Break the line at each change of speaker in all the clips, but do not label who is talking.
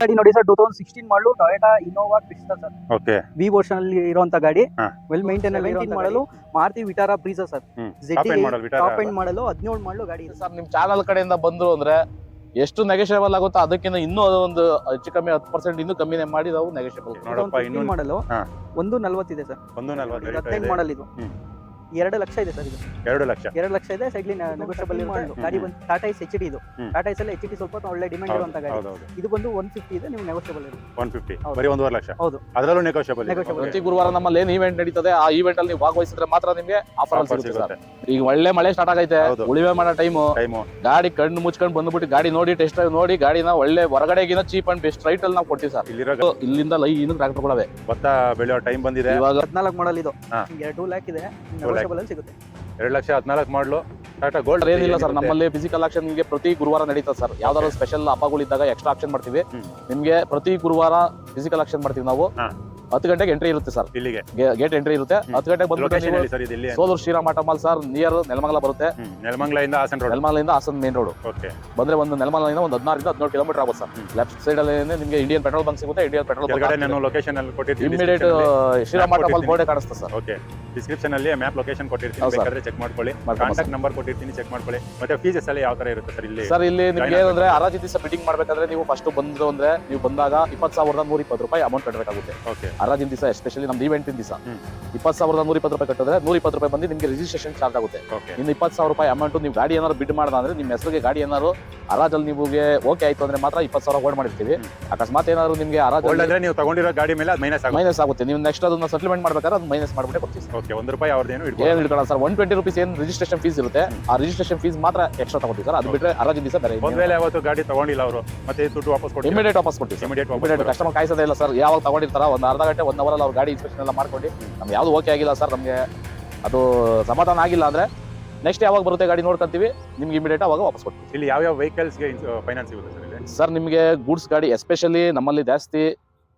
ಗಾಡಿ ನೋಡಿ sir two thousand sixteen model Toyota Innova Crysta sir.
Okay
V version ಅಲ್ಲಿ ಇರುವಂತ ಗಾಡಿ. Well maintain maintain model Maruti Vitara Brezza sir.
Top end model
ಹದಿನೇಳು model ಗಾಡಿ
sir ನಿಮ್ channel ಕಡೆಯಿಂದ ಬಂದ್ರು ಅಂದ್ರೆ ಎಷ್ಟು ನೆಗೆಷಿಯಬಲ್ ಆಗುತ್ತೋ ಅದಕ್ಕಿಂತ ಇನ್ನೂ ಒಂದು ಹೆಚ್ಚು ಕಮ್ಮಿ ಹತ್ತು ಪರ್ಸೆಂಟ್ ಇನ್ನೂ ಕಮ್ಮಿನೇ ಮಾಡಿ ನಾವು ನೆಗೋಷಿಯಬಲ್
ನೋಡಪ್ಪ ಇನ್ನೂ
ಮಾಡಲು. ಒಂದು ನಲ್ವತ್ತಿದೆ ಸರ್.
ಒಂದು ನಲ್ವತ್ತು
ಮಾಡಲ್ ಇದು. ಎರಡು ಲಕ್ಷ ಇದೆ ಸರ್ ಇದು.
ಎರಡು ಲಕ್ಷ.
ಎರಡು ಲಕ್ಷ ಇದೆ ಸೈಡ್ಲಿ ನೆಗೋಷಿಯಬಲ್. ಗಾಡಿ ಬಂದು ಟಾಟಾ ಎಸ್ ಎಚ್ ಡಿ ಇದು. ಟಾಟಾ ಎಸ್ ಅಲ್ಲಿ ಎಚ್ ಡಿ ಸ್ವಲ್ಪ ಒಳ್ಳೆ ಡಿಮ್ಯಾಂಡ್ ಇರುವಂತ ಗಾಡಿ ಇದು. ಬಂದು ಒನ್ ಫಿಫ್ಟಿ ಇದೆ ನೀವು ನೆಗೋಷಿಯಬಲ್ ಇರುತ್ತೆ
ಒನ್ ಫಿಫ್ಟಿ. ಬರೀ ಒಂದೂವರೆ ಲಕ್ಷ.
ಹೌದು.
ಅದರಲ್ಲೂ ನೆಗೋಷಿಯಬಲ್.
ಪ್ರತಿ ಗುರುವಾರ ನಮ್ಮಲ್ಲಿ ಏನು ಇವೆಂಟ್ ನಡೀತದೆ ಆ ಇವೆಂಟ್ ಅಲ್ಲಿ ನೀವು ಭಾಗವಹಿಸಿದ್ರೆ ಮಾತ್ರ ನಿಮಗೆ ಆಫರ್ ಸಿಗುತ್ತೆ ಸರ್. ಈಗ ಒಳ್ಳೆ ಮಳೆ ಸ್ಟಾರ್ಟ್ ಆಗೈತೆ. ಉಳಿವೆ ಮಾಡೋ ಟೈಮು
ಟೈಮು
ಗಾಡಿ ಕಣ್ಣು ಮುಚ್ಕೊಂಡು ಬಂದ್ಬಿಟ್ಟು ಗಾಡಿ ನೋಡಿ ಟೆಸ್ಟ್ ಡ್ರೈವ್ ನೋಡಿ ಗಾಡಿನ ಒಳ್ಳೆ ಹೊರಗಡೆಗಿನ ಚೀಪ್ ಅಂಡ್ ಬೆಸ್ಟ್ ರೈಟ್ ಅಲ್ಲಿ ನಾವು ಕೊಡ್ತೀವಿ ಸರ್.
ಇಲ್ಲಿರೋ
ಇಲ್ಲಿಂದ ಲೈ ಇನ್ನು ಟ್ರಾಕ್ಟರ್ಗಳವೆ
ಭತ್ತ ಬೆಳೆಯೋ ಟೈಮ್ ಬಂದಿದೆ.
ಇವಾಗ
ಹದಿನಾಲ್ಕು ಮಾಡಲ್ ಇದು. ಎರಡು ಲ್ಯಾಕ್ ಇದೆ. ಸಿಗುತ್ತೆ.
ಎರಡು ಲಕ್ಷ ಹದಿನಾಲ್ಕು ಮಾಡ್ಲು. ಟಾಟಾ ಗೋಲ್ಡ್
ಏನಿಲ್ಲ ಸರ್ ನಮ್ಮಲ್ಲಿ ಫಿಸಿಕಲ್ ಆಕ್ಷನ್ ನಿಮಗೆ ಪ್ರತಿ ಗುರುವಾರ ನಡೀತದೆ ಸರ್. ಯಾವ್ದಾದ್ರು ಸ್ಪೆಷಲ್ ಹಬ್ಬಗಳಿದ್ದಾಗ ಎಕ್ಸ್ಟ್ರಾ ಆಕ್ಷನ್ ಮಾಡ್ತೀವಿ. ನಿಮಗೆ ಪ್ರತಿ ಗುರುವಾರ ಫಿಸಿಕಲ್ ಆಕ್ಷನ್ ಮಾಡ್ತೀವಿ ನಾವು. ಹತ್ತು ಗಂಟೆಗೆ ಎಂಟ್ರಿ ಇರುತ್ತೆ ಸರ್
ಇಲ್ಲಿಗೆ?
ಗೇಟ್ ಎಂಟ್ರಿ ಇರುತ್ತೆ. ಹತ್ತು ಗಂಟೆಗೆ ಬಂದ್ಬಿಟ್ಟು Soluru Shriram automall sir near Nelamangala ಬರುತ್ತೆ.
ನೆಲಮಂಗಲಿಂದ ಹಾಸನ್ ರೋಡ್
ನೆಲಮಂಗಲಿಂದ ಹಾಸನ್ ಮೇನ್ ರೋಡ್
ಓಕೆ.
ಬಂದ್ರೆ ಒಂದು ನೆಲಮಂಗಲಿಂದ ಒಂದು ಹದಿನಾರಿಂದ ಹದಿನೇಳು ಕಿಲೋಮೀಟರ್ ಆಗುತ್ತೆ ಸರ್ ಲೆಫ್ಟ್ ಸೈಡ್ ಅಲ್ಲಿ ನಿಮಗೆ ಇಂಡಿಯನ್ ಪೆಟ್ರೋಲ್ ಬಂಕ್ ಸಿಗುತ್ತೆ ಇಂಡಿಯನ್ ಪೆಟ್ರೋಲ್
ಲೊಕೇಶನ್ ಅಲ್ಲಿ
ಇಮಿಡಿಯೇಟ್ ಶ್ರೀರಾಮ ಟಮಲ್
ಕೊಟ್ಟಿರ್ತೀನಿ.
ಕಾಣಿಸ್ತಾ ಸರ್
ಓಕೆ. ಡಿಸ್ಕ್ರಿಪ್ಷನ್ ಅಲ್ಲಿ ಮ್ಯಾಪ್ ಲೊಕೇಶನ್ ಕೊಟ್ಟಿರ್ತೀನಿ. ಬೇಕಾದ್ರೆ ಚೆಕ್ ಮಾಡ್ಕೊಳ್ಳಿ. ಕಾಂಟ್ಯಾಕ್ಟ್ ನಂಬರ್ ಕೊಟ್ಟಿರ್ತೀನಿ ಚೆಕ್ ಮಾಡ್ಕೊಳ್ಳಿ. ಮತ್ತೆ ಫೀಸಸ್ ಎಲ್ಲ ಯಾವ ತರ ಇರುತ್ತೆ ಸರ್ ಇಲ್ಲಿ?
ಸರ್ ಇಲ್ಲಿ ನಿಮ್ಗೆ ಏನಂದ್ರೆ ಹರಾಜಿ ದಿವಸ ಬಿಟ್ಟಿಂಗ್ ಮಾಡ್ಬೇಕಾದ್ರೆ ನೀವು ಫಸ್ಟ್ ಬಂದ್ರು ಅಂದ್ರೆ ನೀವು ಬಂದಾಗ ಇಪ್ಪತ್ತು ಸಾವಿರದ ನೂರ ಇಪ್ಪತ್ತು ರೂಪಾಯಿ ಅಮೌಂಟ್ ಕಟ್ಟಬೇಕಾಗುತ್ತೆ
ಓಕೆ.
ಹರಾಜಿನ ದಿವಸ ಎಸ್ಪೆಷಲಿ ನಮ್ದು ಇವೆಂಟಿನ ದಿವಸ. ಇಪ್ಪತ್ತು ಸಾವಿರದ ನೂರ ಇಪ್ಪತ್ತು ರೂಪಾಯಿ ಕಟ್ಟಿದ್ರೆ ನೂರ ಇಪ್ಪತ್ತು ರೂಪಾಯಿ ಬಂದು ನಿಮಗೆ ರಿಜಿಸ್ಟ್ರೇಷನ್ ಚಾರ್ಜ್ ಆಗುತ್ತೆ. ಇನ್ನು ಇಪ್ಪತ್ತು ಸಾವಿರ ರೂಪಾಯಿ ಅಮೌಂಟ್ ನೀವು ಗಾಡಿ ಏನಾದ್ರು ಬಿಡ್ ಮಾಡ್ದ ಅಂದ್ರೆ ನಿಮ್ಮ ಹೆಸರಿಗೆ ಗಾಡಿ ಏನಾದ್ರು ಹರಾಜಲ್ಲಿ ನಿಮಗೆ ಓಕೆ ಆಯ್ತು ಅಂದ್ರೆ ಮಾತ್ರ ಇಪ್ಪತ್ತು ಸಾವಿರ ಹೋಲ್ಡ್ ಮಾಡಿರ್ತೀವಿ. ಅಕಸ್ಮಾತ್ ಏನಾದ್ರು ನಿಮಗೆ
ಅಂದ್ರೆ ನೀವು ತಗೊಂಡಿರೋ ಗಾಡಿ ಮೇಲೆ ಮೈನಸ್ ಆಗುತ್ತೆ.
ಮೈನಸ್ ಆಗುತ್ತೆ. ನೀವು ನೆಕ್ಸ್ಟ್ ಅದನ್ನ ಸೆಟಲ್ಮೆಂಟ್ ಮಾಡ್ಬೇಕಾದ್ರೆ ಅದು ಮೈನಸ್ ಮಾಡ್ಬಿಟ್ಟೆ ಕೊಡ್ತೀವಿ ಸರ್.
ಓಕೆ ಒಂದು ರೂಪಾಯಿ ಅವ್ರದ್ದು
ಏನು
ಇಟ್ಕೊಳ್ಳಿ
ಸರ್. ಒನ್ ಟ್ವೆಂಟಿ ರುಪೀಸ್ ಏನು ರಿಜಿಸ್ಟ್ರೇಷನ್ ಫೀಸ್ ಇರುತ್ತೆ ಆ ರಿಜಿಸ್ಟ್ರೇಷನ್ ಫೀಸ್ ಮಾತ್ರ ಎಕ್ಸ್ಟ್ರಾ ತಗೋತೀವಿ ಸರ್. ಅದು ಬಿಟ್ಟರೆ ಅರಾಜಿನ ದಿವಸ ಬೇರೆ
ಒಂದು ವೇಳೆ ಯಾವತ್ತು ಗಾಡಿ ತಗೊಂಡಿಲ್ಲ ಅವರು ಮತ್ತೆ ದುಡ್ಡು ವಾಪಸ್ ಕೊಡ್ತೀವಿ
ಇಮಿಡಿಯೇಟ್ ವಾಪಸ್ ಕೊಡ್ತೀವಿ
ಇಮಿಡಿಯೇಟ್
ಕಸ್ಟಮರ್ ಕಾಯಿಸೋದೇ ಇಲ್ಲ ಸರ್. ಯಾವಾಗ ತಗೊಂಡಿರ್ತಾರ ಒಂದು ಅರ್ಧ ಗಂಟೆ ಒನ್ ಅವರಲ್ಲಿ ಅವ್ರು ಗಾಡಿ ಇನ್ಸ್ಪೆಕ್ಷನ್ ಎಲ್ಲ ಮಾಡ್ಕೊಂಡು ನಮ್ಗೆ ಯಾವುದು ಓಕೆ ಆಗಿಲ್ಲ ಸರ್ ನಮಗೆ ಅದು ಸಮಾಧಾನ ಆಗಿಲ್ಲ ಅಂದ್ರೆ ನೆಕ್ಸ್ಟ್ ಯಾವಾಗ ಬರುತ್ತೆ ಗಾಡಿ ನೋಡ್ಕೊಂತೀವಿ ನಿಮ್ಗೆ ಇಮಿಡಿಯೇಟ್ ಅವಾಗ ವಾಪಸ್ ಕೊಡ್ತೀವಿ.
ಇಲ್ಲಿ ಯಾವ ಯಾವ ವೆಹಿಕಲ್ಸ್ಗೆ ಫೈನಾನ್ಸ್ ಸಿಗುತ್ತೆ ಸರ್
ನಿಮಗೆ ಗೂಡ್ಸ್ ಗಾಡಿ ಎಸ್ಪೆಷಲಿ ನಮ್ಮಲ್ಲಿ ಜಾಸ್ತಿ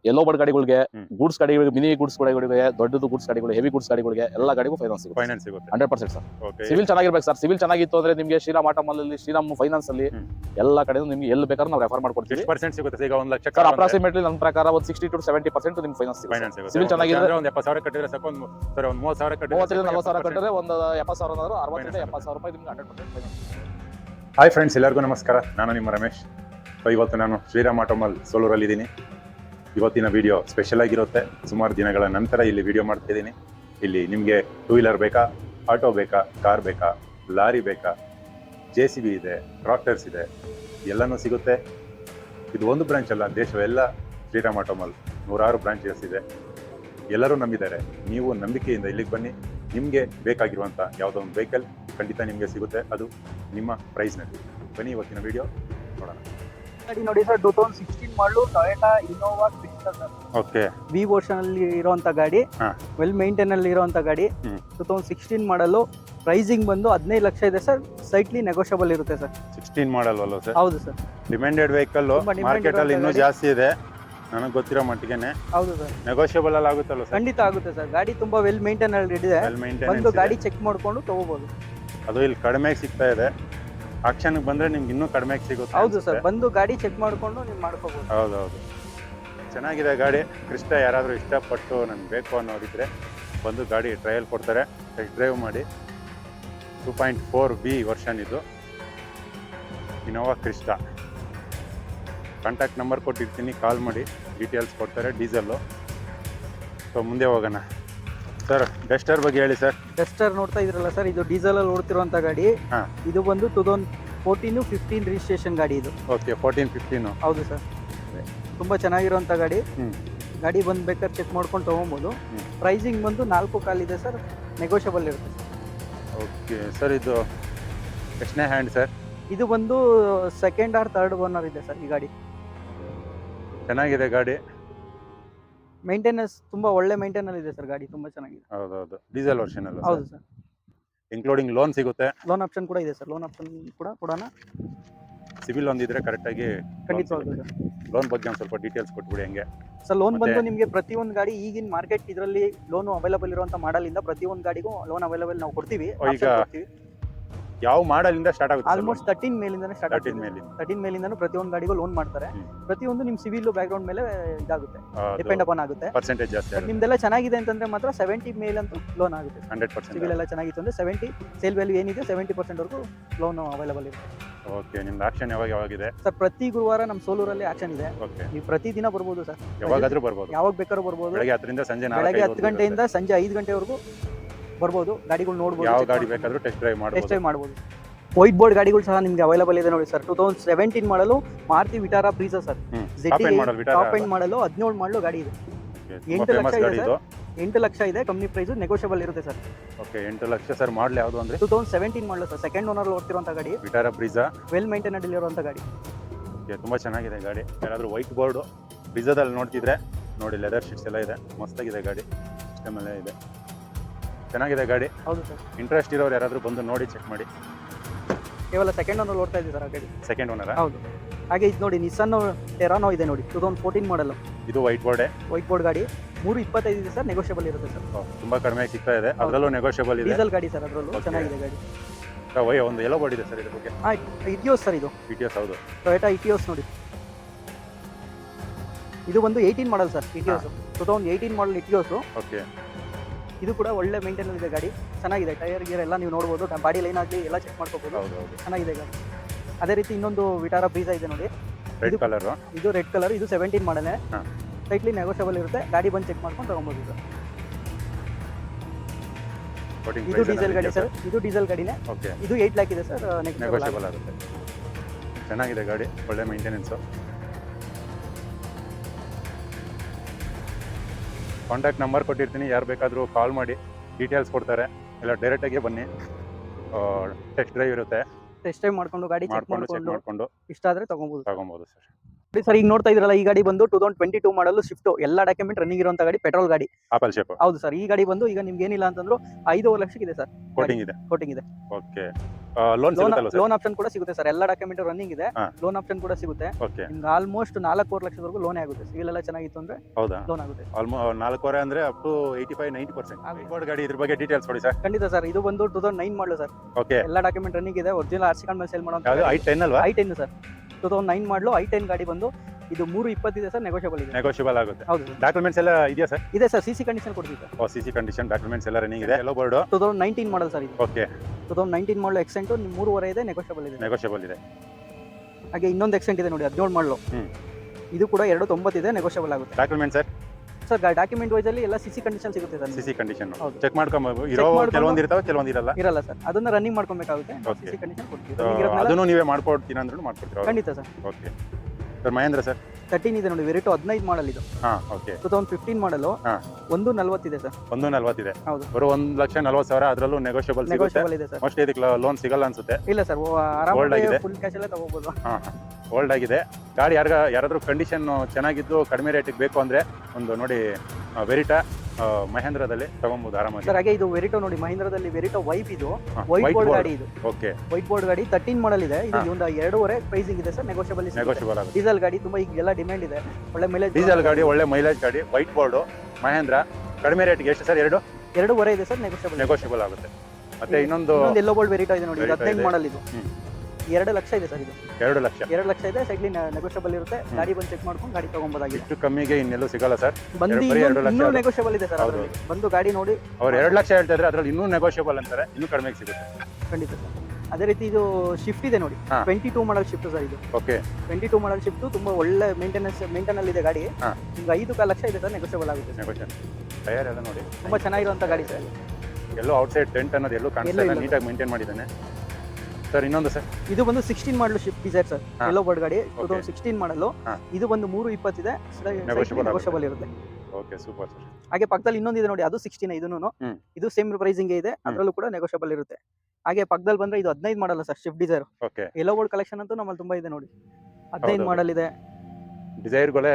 ಎಲ್ಲೋ ಬರ್ಡ್ ಗಾಡಿಗಳಿಗೆ. ಗೂಡ್ಸ್ ಗಾಡಿಗಳಿಗೆ ಮಿನಿ ಗೂಡ್ಸ್ ಗಾಡಿಗಳಿಗೆ ದೊಡ್ಡದು ಗೂಡ್ಸ್ ಗಾಡಿಗಳು ಹೆವಿ ಗೂಡ್ಸ್ ಗಾಡಿಗಳಿಗೆ ಎಲ್ಲ ಗಾಡಿಗೂ ಫೈನಾನ್ಸ್ ಸಿಗುತ್ತೆ.
ಫೈನಾನ್ಸ್ ಸಿಗುತ್ತೆ.
Hundred percent sir. ಸಿವಿಲ್ ಚೆನ್ನಾಗಿರ್ಬೇಕು ಸರ್. ಸಿವಿಲ್ ಚೆನ್ನಾಗಿತ್ತು ಅಂದ್ರೆ ನಿಮಗೆ ಶ್ರೀರಾಮ್ ಆಟೋಮಲ್ಲಿ ಶ್ರೀರಾಮ್ ಫೈನಾನ್ಸ್ ಅಲ್ಲಿ. ಎಲ್ಲ ಕಡೆ ನಿಮ್ಗೆ ಎಲ್ಲಿ ಬೇಕಾದ್ರೂ ನಾವು ರೆಫರ್ ಮಾಡ್ಕೊಡ್ತೀವಿ.
ಪರ್ಸೆಂಟ್ ಸಿಗುತ್ತೆ ಈಗ ಒಂದು ಲಕ್ಷ
ಸರ್ ಅಪ್ರಾಕ್ಸಿಮೇಟ್ಲಿ ನನ್ನ ಪ್ರಕಾರ ಒಂದು ಸಿಕ್ಸ್ಟಿ ಟು ಸೆವೆಂಟಿ ಪರ್ಸೆಂಟ್ ನಿಮ್ಗೆ ಫೈನಾನ್ಸ್ ಸಿಗುತ್ತೆ
ಫೈನಾನ್ಸ್ ಸಿಗುತ್ತೆ.
Civil ಚೆನ್ನಾಗಿದ್ರೆ-
ಒಂದು ಎಪ್ಪತ್ತು ಸಾವಿರ ಕಟ್ಟಿದ್ರೆ ಸಾಕು ಒಂದು ಸರ್ ಒಂದು ಮೂವತ್ತು ಸಾವಿರ
ಮೂವತ್ತರಿಂದ ನಲವತ್ತು ಸಾವಿರ
ಕಟ್ಟಿದ್ರೆ
ಒಂದು ಎಪ್ಪತ್ತು ಸಾವಿರ ಅಂದ್ರೆ ಅರವತ್ತರಿಂದ ಎಪ್ಪತ್ತು ಸಾವಿರ ರೂಪಾಯಿ ನಿಮ್ಗೆ hundred percent finance
hi friends ಎಲ್ಲರಿಗೂ ನಮಸ್ಕಾರ. ನಾನು ನಿಮ್ಮ ರಮೇಶ್. ಸೊ ಇವತ್ತು ನಾನು ಶ್ರೀರಾಮ್ ಆಟೋಮಲ್ ಸೋಲೂರಲ್ಲಿದ್ದೀನಿ. ಇವತ್ತಿನ ವಿಡಿಯೋ ಸ್ಪೆಷಲ್ ಆಗಿರುತ್ತೆ. ಸುಮಾರು ದಿನಗಳ ನಂತರ ಇಲ್ಲಿ ವಿಡಿಯೋ ಮಾಡ್ತಿದ್ದೀನಿ. ಇಲ್ಲಿ ನಿಮಗೆ ಟೂ ವೀಲರ್ ಬೇಕಾ ಆಟೋ ಬೇಕಾ ಕಾರ್ ಬೇಕಾ, ಲಾರಿ ಬೇಕಾ ಜೆ ಸಿ ಬಿ ಇದೆ ಟ್ರಾಕ್ಟರ್ಸ್ ಇದೆ, ಎಲ್ಲನೂ ಸಿಗುತ್ತೆ. ಇದು ಒಂದು ಬ್ರಾಂಚ್ ಅಲ್ಲ, ದೇಶವೆಲ್ಲ ಶ್ರೀರಾಮ್ ಆಟೋಮಲ್ ನೂರಾರು ಬ್ರಾಂಚಸ್ ಇದೆ. ಎಲ್ಲರೂ ನಂಬಿದ್ದಾರೆ. ನೀವು ನಂಬಿಕೆಯಿಂದ ಇಲ್ಲಿಗೆ ಬನ್ನಿ. ನಿಮಗೆ ಬೇಕಾಗಿರುವಂಥ ಯಾವುದೋ ಒಂದು ವೆಹಿಕಲ್ ಖಂಡಿತ ನಿಮಗೆ ಸಿಗುತ್ತೆ. ಅದು ನಿಮ್ಮ ಪ್ರೈಸ್ನಲ್ಲಿ ಬನ್ನಿ ಇವತ್ತಿನ ವಿಡಿಯೋ ನೋಡೋಣ.
ಗಾಡಿ ನೋಡಿ sir two thousand sixteen model Toyota Innova Crysta sir.
Okay
V version ಅಲ್ಲಿ ಇರುವಂತ ಗಾಡಿ
ಹಾ.
ವೆಲ್ ಮೇಂಟೈನ್ ಅಲ್ಲಿ ಇರುವಂತ ಗಾಡಿ
ಹ್ಮ್.
Two thousand sixteen model pricing ಬಂದು ಹದಿನೈದು ಲಕ್ಷ ಇದೆ ಸರ್ ಸೈಟ್ಲಿ ನೆಗೋಷಿಯಬಲ್ ಇರುತ್ತೆ ಸರ್.
ಸಿಕ್ಸ್ಟೀನ್ ಮಾಡಲ್ ಅಲ್ವ ಸರ್?
ಹೌದು ಸರ್.
ಡಿಮ್ಯಾಂಡೆಡ್ ವೆಹಿಕಲ್
ತುಂಬಾ demand
ಮಾರ್ಕೆಟ್ ಅಲ್ಲಿ ಇನ್ನೂ ಜಾಸ್ತಿ ಇದೆ. ನನಗೆ ಗೊತ್ತಿರೋ ಮಟ್ಟಿಗೆನೆ.
ಹೌದು ಸರ್.
ನೆಗೋಷಿಯಬಲ್ ಅಲ್ಲಿ ಆಗುತ್ತಲ್ಲ ಸರ್?
ಖಂಡಿತ ಆಗುತ್ತೆ ಸರ್. ಗಾಡಿ ತುಂಬಾ ವೆಲ್ ಮೇಂಟೈನ್ ಅಲ್ಲಿ ಇದೆ.
ವೆಲ್
ಬಂದು
ಮೇಂಟೆನೆನ್ಸ್
ಗಾಡಿ ಚೆಕ್ ಮಾಡ್ಕೊಂಡು ತಗೋಬಹುದು
ಅದು ಇಲ್ಲಿ ಕಡಿಮೆ ಸಿಗ್ತಾ ಇದೆ. ಆಕ್ಷನ್ ಬಂದ್ರೆ ನಿಮ್ಗೆ ಇನ್ನೂ ಕಡಿಮೆಗೆ ಸಿಗುತ್ತೆ
ಹೌದು ಸರ್ ಬಂದು ಗಾಡಿ ಚೆಕ್ ಮಾಡಿಕೊಂಡು ನೀವು ಮಾಡ್ಕೋಬಹುದು
ಹೌದು ಹೌದು ಚೆನ್ನಾಗಿದೆ ಗಾಡಿ. ಕೃಷ್ಣ ಯಾರಾದರೂ ಇಷ್ಟಪಟ್ಟು ನನಗೆ ಬೇಕು ಅನ್ನೋರಿದ್ರೆ ಬಂದು ಗಾಡಿ ಟ್ರಯಲ್ ಕೊಡ್ತಾರೆ. ಟೆಸ್ಟ್ ಡ್ರೈವ್ ಮಾಡಿ. Two point four B version ಇದು. ಇನೋವಾ ಕ್ರಿಸ್ಟ ಕಾಂಟ್ಯಾಕ್ಟ್ ನಂಬರ್ ಕೊಟ್ಟಿರ್ತೀನಿ. ಕಾಲ್ ಮಾಡಿ. ಡೀಟೇಲ್ಸ್ ಕೊಡ್ತಾರೆ. ಡೀಸೆಲ್ಲು ಸೊ ಮುಂದೆ ಹೋಗೋಣ. ಸರ್ ಡಸ್ಟರ್ ಬಗ್ಗೆ ಹೇಳಿ ಸರ್.
ಡಸ್ಟರ್ ನೋಡ್ತಾ ಇದ್ರಲ್ಲ ಸರ್ ಇದು ಡೀಸೆಲ್ ಅಲ್ಲಿ ಓಡ್ತಿರುವಂತ ಗಾಡಿ.
ಹಾ.
ಇದು ಬಂದು two thousand fourteen fifteen registration ಗಾಡಿ ಇದು.
ಓಕೆ ಫೋರ್ಟೀನ್ ಫಿಫ್ಟೀನು
ಹೌದು ಸರ್. ತುಂಬಾ ಚೆನ್ನಾಗಿರುವಂತ ಗಾಡಿ. ಗಾಡಿ ಬಂದು ಬೇಕಾದ್ರೆ ಚೆಕ್ ಮಾಡ್ಕೊಂಡು ತಗೊಬೋದು.
ಹ್ಮ್.
ಪ್ರೈಸಿಂಗ್ ಬಂದು ನಾಲ್ಕು ಕಾಲಿದೆ ಸರ್ ನೆಗೋಷಿಯಬಲ್ ಇರುತ್ತೆ
ಓಕೆ ಸರ್ ಇದು ಎಷ್ಟನೇ ಹ್ಯಾಂಡ್ ಸರ್
ಇದು ಬಂದು ಸೆಕೆಂಡ್ ಆರ್ ಥರ್ಡ್ ಓನರ್ ಇದೆ ಸರ್ ಈ ಗಾಡಿ.
ಚೆನ್ನಾಗಿದೆ ಗಾಡಿ.
ಮೇಂಟೆನೆನ್ಸ್ ತುಂಬಾ ಒಳ್ಳೆ ಮೇಂಟೈನಲ್ ಇದೆ ಸರ್ ಗಾಡಿ ತುಂಬಾ ಚೆನ್ನಾಗಿದೆ.
ಹೌದು ಡೀಸೆಲ್ ವರ್ಷನ್ ಅಲ್ಲ
ಹೌದು ಸರ್.
ಇನ್ಕ್ಲೂಡಿಂಗ್ ಲೋನ್ ಸಿಗುತ್ತೆ.
ಲೋನ್ ಆಪ್ಷನ್ ಕೂಡ ಇದೆ ಸರ್. ಲೋನ್ ಆಪ್ಷನ್ ಕೂಡ ಕೊಡೋಣ.
ಸಿವಿಲ್ ಒಂದಿದ್ರೆ ಕರೆಕ್ಟಾಗಿ
ಖಂಡಿತವಾಗ್ಲೂ ಸರ್.
ಲೋನ್ ಬಗ್ಗೆ ಒಂದು ಸ್ವಲ್ಪ ಡೀಟೇಲ್ಸ್ ಕೊಟ್ಬಿಡಿ ಹಂಗೆ.
ಸರ್ ಲೋನ್ ಬಂದು ನಿಮಗೆ ಪ್ರತಿಯೊಂದು ಗಾಡಿ ಈಗಿನ ಮಾರ್ಕೆಟ್ ಇದರಲ್ಲಿ ಲೋನ್ ಅವೈಲಬಲ್ ಇರುವಂತ ಮಾಡಲ್ ಇಂದ ಪ್ರತಿಯೊಂದು ಗಾಡಿಗೂ ಲೋನ್ ಅವೈಲೇಬಲ್ ನಾವು ಕೊಡ್ತೀವಿ.
ಈಗ-
option ಕೊಡ್ತೀವಿ.
ಯಾವ ಮಾಡಲಿಂದ ಸ್ಟಾರ್ಟ್ ಆಗುತ್ತೆ
ಆಲ್ಮೋಸ್ಟ್ ತರ್ಟೀನ್ ಮೇಲಿಂದ ಸ್ಟಾರ್ಟ್
ತರ್ಟೀನ್
ಮೇಲಿಂದ.
ಮೇಲೆ
ತರ್ಟೀನ್ ಮೇಲಿಂದಾನು ಪ್ರತಿಯೊಂದು ಗಾಡಿಗೂ ಲೋನ್ ಮಾಡ್ತಾರೆ. ಪ್ರತಿಯೊಂದು ನಿಮ್ಮ ಸಿವಿಲ್ ಬ್ಯಾಕ್ಗ್ರೌಂಡ್ ಮೇಲೆ ಇದಾಗುತ್ತೆ. ಡಿಪೆಂಡ್ ಅಪಾನ್ ಆಗುತ್ತೆ.
ಪರ್ಸೆಂಟೇಜ್ ಜಾಸ್ತಿ
ನಿಮ್ದೆಲ್ಲ ಚೆನ್ನಾಗಿದೆ ಅಂತಂದ್ರೆ ಮಾತ್ರ ಸೆವೆಂಟಿ ಅಂತ ಲೋನ್ ಆಗುತ್ತೆ
ಹಂಡ್ರೆಡ್ ಪರ್ಸೆಂಟ್
ಸಿವಿಲ್ ಎಲ್ಲ ಚೆನ್ನಾಗಿತ್ತು ಅಂದ್ರೆ ಸೆವೆಂಟಿ ಸೇಲ್ ವ್ಯಾಲ್ಯೂ ಏನಿದೆ ಸೆವೆಂಟಿ ಪರ್ಸೆಂಟ್ ವರೆಗೂ ಲೋನ್ ಅವೈಲೇಬಲ್ ಇದೆ
ಓಕೆ ನಿಮ್ದು ಆಕ್ಷನ್ ಯಾವಾಗ ಯಾವಾಗಿದೆ
ಸರ್ ಪ್ರತಿ ಗುರುವಾರ ನಮ್ಮ ಸೋಲೂರಲ್ಲಿ ಆಕ್ಷನ್ ಇದೆ.
ಓಕೆ
ನೀವು ಪ್ರತಿ ದಿನ ಬರ್ಬೋದು ಸರ್.
ಯಾವಾಗಾದ್ರೂ ಬರ್ಬೋದು.
ಯಾವಾಗ ಬೇಕಾದ್ರೂ ಬರ್ಬೋದು.
ಬೆಳಗ್ಗೆ ಹತ್ತರಿಂದ ಸಂಜೆ
ಬೆಳಗ್ಗೆ ಹತ್ತು ಗಂಟೆಯಿಂದ ಸಂಜೆ ಐದು ಗಂಟೆವರೆಗೂ ಬರ್ಬೋದು ಗಾಡಿಗಳು
ಯಾವ ಗಾಡಿ. ಬೇಕಾದ್ರೂ ಟೆಸ್ಟ್ ಡ್ರೈವ್
ಟೆಸ್ಟ್ ಡ್ರೈವ್ ಮಾಡ್ಬೋದು. ವೈಟ್ ಬೋರ್ಡ್ ಗಾಡಿಗಳು ಸಹ ನಿಮ್ಗೆ ಅವೈಲೇಬಲ್ ಇದೆ ನೋಡಿ sir two thousand seventeen model Maruti Vitara Brezza sir
ಹ್ಮ್. ಟಾಪ್ ಎಂಡ್ ಮಾಡಲ್ ಬಿಟ್ಟಾರ
ಟಾಪ್ ಎಂಡ್ ಮಾಡಲು ಹದಿನೇಳು ಮಾಡಲು ಗಾಡಿ ಇದೆ. ಎಂಟು
ಫೇಮಸ್
ಲಕ್ಷ ಇದೆ ಎಂಟು ಲಕ್ಷ ಇದೆ ಕಂಪ್ನಿ ಪ್ರೈಸ್ ನೆಗೋಷಿಯಬಲ್ ಇರುತ್ತೆ ಸರ್
ಓಕೆ ಎಂಟು ಲಕ್ಷ ಸರ್ ಮಾಡ್ಲಿ ಯಾವುದು ಅಂದ್ರೆ?
Two thousand seventeen model sir second owner ಓಡ್ತಿರುವಂಥ ಗಾಡಿ.
Vitara Brezza.
ವೆಲ್ ಮೇಂಟೈನಡ್ ಇರುವಂಥ ಗಾಡಿ.
ಓಕೆ ತುಂಬಾ ಚೆನ್ನಾಗಿದೆ ಗಾಡಿ. ಯಾರಾದ್ರೂ ವೈಟ್ ಬೋರ್ಡ್ ಬ್ರಿಜಾದಲ್ಲಿ ನೋಡ್ತಿದ್ರೆ ನೋಡಿ ಲೆದರ್ ಶೀಟ್ಸ್ ಎಲ್ಲ ಇದೆ. ಮಸ್ತಾಗಿದೆ ಗಾಡಿ. ಸಿಸ್ಟಮ್ ಎಲ್ಲ ಇದೆ. ಚೆನ್ನಾಗಿದೆ ಗಾಡಿ.
ಹೌದು ಸರ್.
ಇಂಟ್ರೆಸ್ಟ್ ಇರೋರು ಯಾರಾದರೂ ಬಂದು ನೋಡಿ ಚೆಕ್ ಮಾಡಿ.
ಕೇವಲ ಸೆಕೆಂಡ್ ಓನರ್ ಓಡ್ತಾ ಇದೆ ಸರ್ ಆ ಗಾಡಿ
ಸೆಕೆಂಡ್ ಓನರ
ಹೌದು. ಹಾಗೆ ಇದು ನೋಡಿ ನಿಸ್ಸನ್ನು ಟೆರಾನೋ ಇದೆ ನೋಡಿ. ಟೂ ತೌಸಂಡ್ ಫೋರ್ಟೀನ್ ಮಾಡಲು
ಇದು ವೈಟ್ ಬೋರ್ಡೆ
ವೈಟ್ ಬೋರ್ಡ್ ಗಾಡಿ. ಮೂರು ಇಪ್ಪತ್ತೈದು ಇದೆ ಸರ್ ನೆಗೋಷಿಯಬಲ್ ಇರುತ್ತೆ ಸರ್.
ತುಂಬ ಕಡಿಮೆ ಸಿಗ್ತಾ ಇದೆ. ಅದರಲ್ಲೂ ನೆಗೋಷಿಯಬಲ್ ಇದೆ.
ಡೀಸೆಲ್ ಗಾಡಿ ಸರ್ ಅದರಲ್ಲೂ ಚೆನ್ನಾಗಿದೆ ಗಾಡಿ.
ವೈ ಒಂದು ಎಲ್ಲೋ ಬೋರ್ಡ್ ಇದೆ ಸರ್ ಇದ್ರ ಬಗ್ಗೆ.
ಆಯ್ತು. ಇಟಿಯೋಸ್ ಸರ್ ಇದು.
ಇಟಿಯೋಸ್ ಹೌದು.
ಟೊಯೋಟಾ ಇಟಿಯೋಸ್ ನೋಡಿ. ಇದು ಬಂದು eighteen model sir Etios two thousand eighteen model Etios
okay
ಇದು ಕೂಡ ಒಳ್ಳೆ ಮೇಂಟೈನ್ ಇದೆ ಗಾಡಿ. ಚೆನ್ನಾಗಿದೆ ಟೈರ್ ಗಿಯರ್ ಎಲ್ಲ ನೀವು ನೋಡ್ಬೋದು. ಬಾಡಿ ಲೈನ್ ಆಗಲಿ ಎಲ್ಲ ಚೆಕ್ ಮಾಡ್ಕೋಬೋದು.
ಹೌದು ಹೌದು.
ಚೆನ್ನಾಗಿದೆ ಗಾಡಿ. ಅದೇ ರೀತಿ ಇನ್ನೊಂದು ವಿಟಾರ ಬ್ರೀಸಾ ಇದೆ ನೋಡಿ.
ರೆಡ್
ಇದು-
ಕಲರ್
ಇದು ರೆಡ್ ಕಲರ್ ಇದು ಸೆವೆಂಟೀನ್ ಮಾಡಲೇ
ಹಾ.
ಸೈಟ್ಲಿ ನೆಗೋಷಿಯಬಲ್ ಇರುತ್ತೆ. ಗಾಡಿ ಬಂದು ಚೆಕ್ ಮಾಡ್ಕೊಂಡು ತಗೊಬೋದು ಸರ್ ಇದು ಡೀಸೆಲ್ ಗಾಡಿ ಸರ್ ಇದು ಡೀಸೆಲ್ ಗಾಡಿನೇ.
ಓಕೆ
ಇದು ಏಟ್ ಲ್ಯಾಕ್ ಇದೆ ಸರ್ ನೆಕ್ಸ್ಟ್
ನೆಗೋಷಿಯಬಲ್ ಆಗುತ್ತೆ. ಚೆನ್ನಾಗಿದೆ ಗಾಡಿ ಒಳ್ಳೆ ಮೇಂಟೆನೆನ್ಸು ಕಾಂಟ್ಯಾಕ್ಟ್ ನಂಬರ್ ಕೊಟ್ಟಿರ್ತೀನಿ. ಯಾರು ಬೇಕಾದರೂ ಕಾಲ್ ಮಾಡಿ ಡೀಟೇಲ್ಸ್ ಕೊಡ್ತಾರೆ. ಇಲ್ಲ ಡೈರೆಕ್ಟಾಗಿ ಬನ್ನಿ. ಟೆಸ್ಟ್ ಡ್ರೈವ್ ಇರುತ್ತೆ.
ಟೆಸ್ಟ್ ಡ್ರೈವ್ ಮಾಡ್ಕೊಂಡು ಗಾಡಿ ಚೆಕ್
ಮಾಡ್ಕೊಂಡು ಚೆಕ್
ಮಾಡ್ಕೊಂಡು
ಮಾಡ್ಕೊಂಡು.
ಇಷ್ಟ ಆದರೆ ತಗೊಬೋದು.
ತಗೊಬೋದು ಸರ್.
ಸರ್ ಈಗ ನೋಡ್ತಾ ಇದ್ರಲ್ಲ ಈ ಗಾಡಿ ಬಂದು two thousand twenty two model Swift ಎಲ್ಲ ಡಾಕ್ಯುಮೆಂಟ್ ರನ್ನಿಂಗ್ ಇರುವಂತ ಗಾಡಿ ಪೆಟ್ರೋಲ್ ಗಾಡಿ.
ಆಪಲ್ ಶೇಪ್
ಹೌದು ಸರ್ ಈ ಗಾಡಿ ಬಂದು ಈಗ ನಿಮ್ಗೆ ಏನಿಲ್ಲ ಅಂತಂದ್ರು ಐದೂವರೆ ಲಕ್ಷಕ್ಕೆ ಇದೆ ಸರ್
ಕೋಟಿಂಗ್ ಇದೆ.
ಕೋಟಿಂಗ್ ಇದೆ.
ಓಕೆ ಲೋನ್
ಲೋನ್ ಆಪ್ಷನ್ ಕೂಡ ಸಿಗುತ್ತೆ ಸರ್ ಎಲ್ಲ ಡಾಕ್ಯುಮೆಂಟ್ ರನ್ನಿಂಗ್ ಇದೆ. ಲೋನ್ ಆಪ್ಷನ್ ಕೂಡ ಸಿಗುತ್ತೆ. ನಿಮ್ಗೆ ಆಲ್ಮೋಸ್ಟ್ ನಾಲ್ಕೂವರೆ ಲಕ್ಷದವರೆಗೂ ಲೋನ್ ಆಗುತ್ತೆ ಸಿವಿಲ್ ಎಲ್ಲ ಚೆನ್ನಾಗಿತ್ತು ಅಂದ್ರೆ
ಹೌದಾ?
ಲೋನ್ ಆಗುತ್ತೆ
ನಾಲ್ಕೂವರೆ ಅಂದ್ರೆ up to eighty five ninety percent. ಗಾಡಿ ಇದ್ರ ಬಗ್ಗೆ ಡೀಟೇಲ್ಸ್ ಕೊಡಿ ಸರ್
ಖಂಡಿತ ಸರ್ ಇದು ಬಂದು two thousand nine model sir
okay
ಎಲ್ಲ ಡಾಕ್ಯುಮೆಂಟ್ ರನ್ನಿಂಗ್ ಇದೆ. ಒರಿಜಿನಲ್ ಆರ್ ಸಿ ಕಾರ್ಡ್ ಮೇಲೆ ಸೇಲ್ ಮಾಡೋ
ಐ ಟೆನ್ ಅಲ್ವಾ?
I ten sir two thousand nine model I ten ಗಾಡಿ ಬಂದು ಇದು ಮೂರು ಇಪ್ಪತ್ತಿದೆ ಸರ್ ನೆಗೋಷಿಯಬಲ್ ಇದೆ.
ನೆಗೋಷಿಯಬಲ್ ಆಗುತ್ತೆ.
ಹೌದು
ಡಾಕ್ಯುಮೆಂಟ್ಸ್ ಎಲ್ಲ ಇದೆಯಾ ಸರ್?
ಇದೆ ಸರ್ ಸಿ ಸಿ ಕಂಡೀಷನ್ ಕೊಡ್ತೀವಿ sir.
Oh C C condition documents ಎಲ್ಲ ರನ್ನಿಂಗ್ ಇದೆ. Yellow board
two thousand nineteen model sir ಇದು.
Okay
two thousand nineteen model Xcent ಮೂರುವರೆ ಇದೆ ನೆಗೋಷಿಯಬಲ್ ಇದೆ.
ನೆಗೋಷಿಯಬಲ್ ಇದೆ.
ಹಾಗೆ ಇನ್ನೊಂದು ಎಕ್ಸೆಂಟ್ ಇದೆ ನೋಡಿ ಹದಿನೇಳು ಮಾಡಲು
ಹ್ಮ್.
ಇದು ಕೂಡ ಎರಡು ತೊಂಬತ್ತಿದೆ ನೆಗೋಷಿಯಬಲ್ ಆಗುತ್ತೆ.
Document sir?
Sir document wise ಅಲ್ಲಿ ಎಲ್ಲ ಸಿ ಸಿ ಕಂಡೀಷನ್ ಸಿಗುತ್ತೆ sir
C C condition. Check ಮಾಡ್ಕೊಂಬೋದು ಇರೋ
ಮಾಡ್ಕೊಂಡು-
ಕೆಲವೊಂದು ಇರ್ತಾವೆ ಕೆಲವೊಂದು ಇರಲ್ಲ.
ಇರಲ್ಲ ಸರ್. ಅದನ್ನ ರನ್ನಿಂಗ್ ಮಾಡ್ಕೊಬೇಕಾಗುತ್ತೆ. ಸಿಸಿ ಕಂಡೀಷನ್ ಕೊಡ್ತೀವಿ.
ಅದನ್ನು ನೀವೇ ಮಾಡ್ಕೊಡ್ತೀನಿ ಅಂದ್ರೂ ಮಾಡ್ಕೊಡ್ತೀರಾ.
ಖಂಡಿತ sir.
Okay sir Mahindra sir.
Thirteen ಇದೆ ನೋಡಿ ವೆರೈಟು ಹದಿನೈದು ಮಾಡಲ್ ಇದು.
ಹಾಂ ಓಕೆ
ಟೂ ತೌಸಂಡ್ ಫಿಫ್ಟೀನ್ ಮಾಡಲು
ಹಾಂ.
ಒಂದು ನಲ್ವತ್ತಿದೆ ಸರ್.
ಒಂದು ನಲ್ವತ್ತಿದೆ.
ಹೌದು.
ಬರೋ ಒಂದು ಲಕ್ಷ ನಲ್ವತ್ತು ಸಾವಿರ ಅದರಲ್ಲೂ ನೆಗೋಷಿಯಬಲ್ ಸಿಗುತ್ತೆ.
ನೆಗೋಷಿಯಬಲ್ ಇದೆ ಸರ್.
ಮೋಸ್ಟ್ ಇದಕ್ಕೆ ಲೋನ್ ಸಿಗಲ್ಲ ಅನ್ಸುತ್ತೆ.
ಇಲ್ಲ ಸರ್
Old
ಆರಾಮಾಗಿ
ಆಗಿದೆ.
ಫುಲ್ ಕ್ಯಾಶ್ ಎಲ್ಲ ತಗೋಬಹುದು
ಹಾಂ ಓಲ್ಡ್ ಆಗಿದೆ. ಗಾಡಿ ಯಾರಿಗ ಯಾರಾದರೂ ಕಂಡೀಷನ್ ಚೆನ್ನಾಗಿದ್ದು ಕಡಿಮೆ ರೇಟಿಗೆ ಬೇಕು ಅಂದರೆ ಒಂದು ನೋಡಿ ವೆರಿಟಾ ಮಹೇಂದ್ರದಲ್ಲಿ ತಗೊಬಹುದು ಆರಾಮಾಗಿ.
ಸರ್ ಹಾಗೆ ಇದು ವೆರಿಟೋ ನೋಡಿ ಮಹೀಂದ್ರದಲ್ಲಿ ವೆರಿಟೋ ವೈಪ್ ಇದು.
ಹಾ,
ವೈಟ್
white
ಬೋರ್ಡ್
board.
ಗಾಡಿ ಇದು.
ಓಕೆ
ವೈಟ್ ಬೋರ್ಡ್ ಗಾಡಿ ತರ್ಟೀನ್ ಮಾಡಲ್ ಇದೆ. ಇದು. ಒಂದು ಎರಡೂವರೆ ಪ್ರೈಸಿಂಗ್ ಇದೆ ಸರ್ ನೆಗೋಷಿಯಬಲ್
ನೆಗೋಷಿಯಬಲ್ ಆಗಿದೆ
ಡೀಸೆಲ್ ಗಾಡಿ ತುಂಬಾ ಈಗ ಎಲ್ಲ ಡಿಮ್ಯಾಂಡ್ ಇದೆ. ಒಳ್ಳೆ ಮೈಲೇಜ್
ಡೀಸೆಲ್ ಗಾಡಿ ಒಳ್ಳೆ ಮೈಲೇಜ್ ಗಾಡಿ ವೈಟ್ ಬೋರ್ಡು ಮಹೇಂದ್ರ. ಕಡಿಮೆ ರೇಟ್ಗೆ ಎಷ್ಟು ಸರ್ ಎರಡು?
ಎರಡೂವರೆ ಇದೆ ಸರ್ ನೆಗೋಷಿಯಬಲ್
ನೆಗೋಷಿಯಬಲ್ ಆಗುತ್ತೆ. ಮತ್ತೆ ಇನ್ನೊಂದು
ಇನ್ನೊಂದು ಎಲ್ಲೋ ಬೋರ್ಡ್ ವೆರಿಟೋ ಇದೆ ನೋಡಿ
Verito
ಹದಿನೈದು
ಇದೆ.
ಮಾಡಲ್ ಇದು.
ಹ್ಮ್.
ಎರಡು ಲಕ್ಷ ಇದೆ ಸರ್ ಇದು.
ಎರಡು ಲಕ್ಷ.
ಎರಡು ಲಕ್ಷ ಇದೆ ಸೈಡ್ಲಿ ನೆಗೋಷಿಯಬಲ್ ಇರುತ್ತೆ. ಗಾಡಿ ಬಂದು ಚೆಕ್ ಮಾಡ್ಕೊಂಡು ಗಾಡಿ ತಗೊಂಬೋದಾಗಿ
ಇಷ್ಟು ಕಮ್ಮಿಗೆ ಇನ್ನೆಲ್ಲೂ ಸಿಗಲ್ಲ ಸರ್.
ಬಂದು
ಎರಡು- ಬರೀ ಎರಡು
ಇನ್ನೂ-
ಲಕ್ಷ
ಇನ್ನೂ ನೆಗೋಷಿಯಬಲ್ ಇದೆ ಸರ್. ಅದರಲ್ಲಿ. ಬಂದು ಗಾಡಿ ನೋಡಿ.
ಅವ್ರು ಎರಡು ಲಕ್ಷ ಹೇಳ್ತಾ ಇದ್ರೆ ಅದ್ರಲ್ಲಿ ಇನ್ನೂ ನೆಗೋಷಿಯಬಲ್ ಅಂತಾರೆ ಇನ್ನೂ ಕಡಿಮೆಗೆ ಸಿಗುತ್ತೆ.
ಖಂಡಿತ ಸರ್. ಅದೇ ರೀತಿ ಇದು ಶಿಫ್ಟ್ ಇದೆ ನೋಡಿ.
ಹಾ.
Twenty two model Swift sir ಇದು.
Okay
twenty two model Swift ತುಂಬಾ ಒಳ್ಳೆ ಮೇಂಟೆನೆನ್ಸ್ ಮೇಂಟೆನಲ್ ಇದೆ ಗಾಡಿ.
ಹಾ.
ನಿಮ್ಗೆ ಐದು ಕಾಲ ಲಕ್ಷ ಇದೆ ಸರ್ ನೆಗೋಷಿಯಬಲ್ ಆಗುತ್ತೆ
ನೆಗೋಷಿಯನ್ ಎಲ್ಲ ನೋಡಿ.
ತುಂಬಾ ಚೆನ್ನಾಗಿರುವಂತ ಗಾಡಿ ಸರ್.
ಎಲ್ಲೋ ಔಟ್ಸೈಡ್ ಟೆಂಟ್ ಅನ್ನೋದು ಎಲ್ಲೂ ಕಾಣಿಸ್ತಾ
ಎಲ್ಲೂ
ಇಲ್ಲ
ಇಲ್ಲ.
ನೀಟಾಗಿ ಮೇಂಟೈನ್ ಮಾಡಿದ್ದಾನೆ. ಸರ್ ಇನ್ನೊಂದು ಸರ್.
ಇದು ಬಂದು sixteen model Swift Dzire sir.
ಹಾ.
ಎಲ್ಲೋ ಬೋರ್ಡ್ ಗಾಡಿ. ಟೂ. ತೌಸಂಡ್ ಸಿಕ್ಸ್ಟೀನ್ ಮಾಡಲು
ಹಾ.
ಇದು ಬಂದು ಮೂರು ಇಪ್ಪತ್ತಿದೆ.
Negotiable
ನೆಗೋಷಿಯಬಲ್ ಇರುತ್ತೆ.
Okay super sir.
ಹಾಗೆ ಪಕ್ಕದಲ್ಲಿ ಇನ್ನೊಂದಿದೆ ನೋಡಿ ಅದು ಸಿಕ್ಸ್ಟೀನ್ ಇದನ್ನು
ಹ್ಮ್.
ಇದು ಸೇಮ್ ಪ್ರೈಸಿಂಗ್ ಇದೆ. ಅದರಲ್ಲೂ ಕೂಡ ನೆಗೋಷಿಯಬಲ್ ಇರುತ್ತೆ. ಹಾಗೆ ಪಕ್ಕದಲ್ಲಿ ಬಂದ್ರೆ ಇದು ಹದಿನೈದು ಮಾಡಲ್ಲ sir Swift Dzire
okay
yellow board collection ಅಂತೂ ನಮ್ಮಲ್ಲಿ ತುಂಬಾ ಇದೆ ನೋಡಿ. ಹದಿನೈದು
ಹೌದು.
ಮಾಡಲ್ ಇದೆ.
ಡಿಸೈರ್ಗಳೇ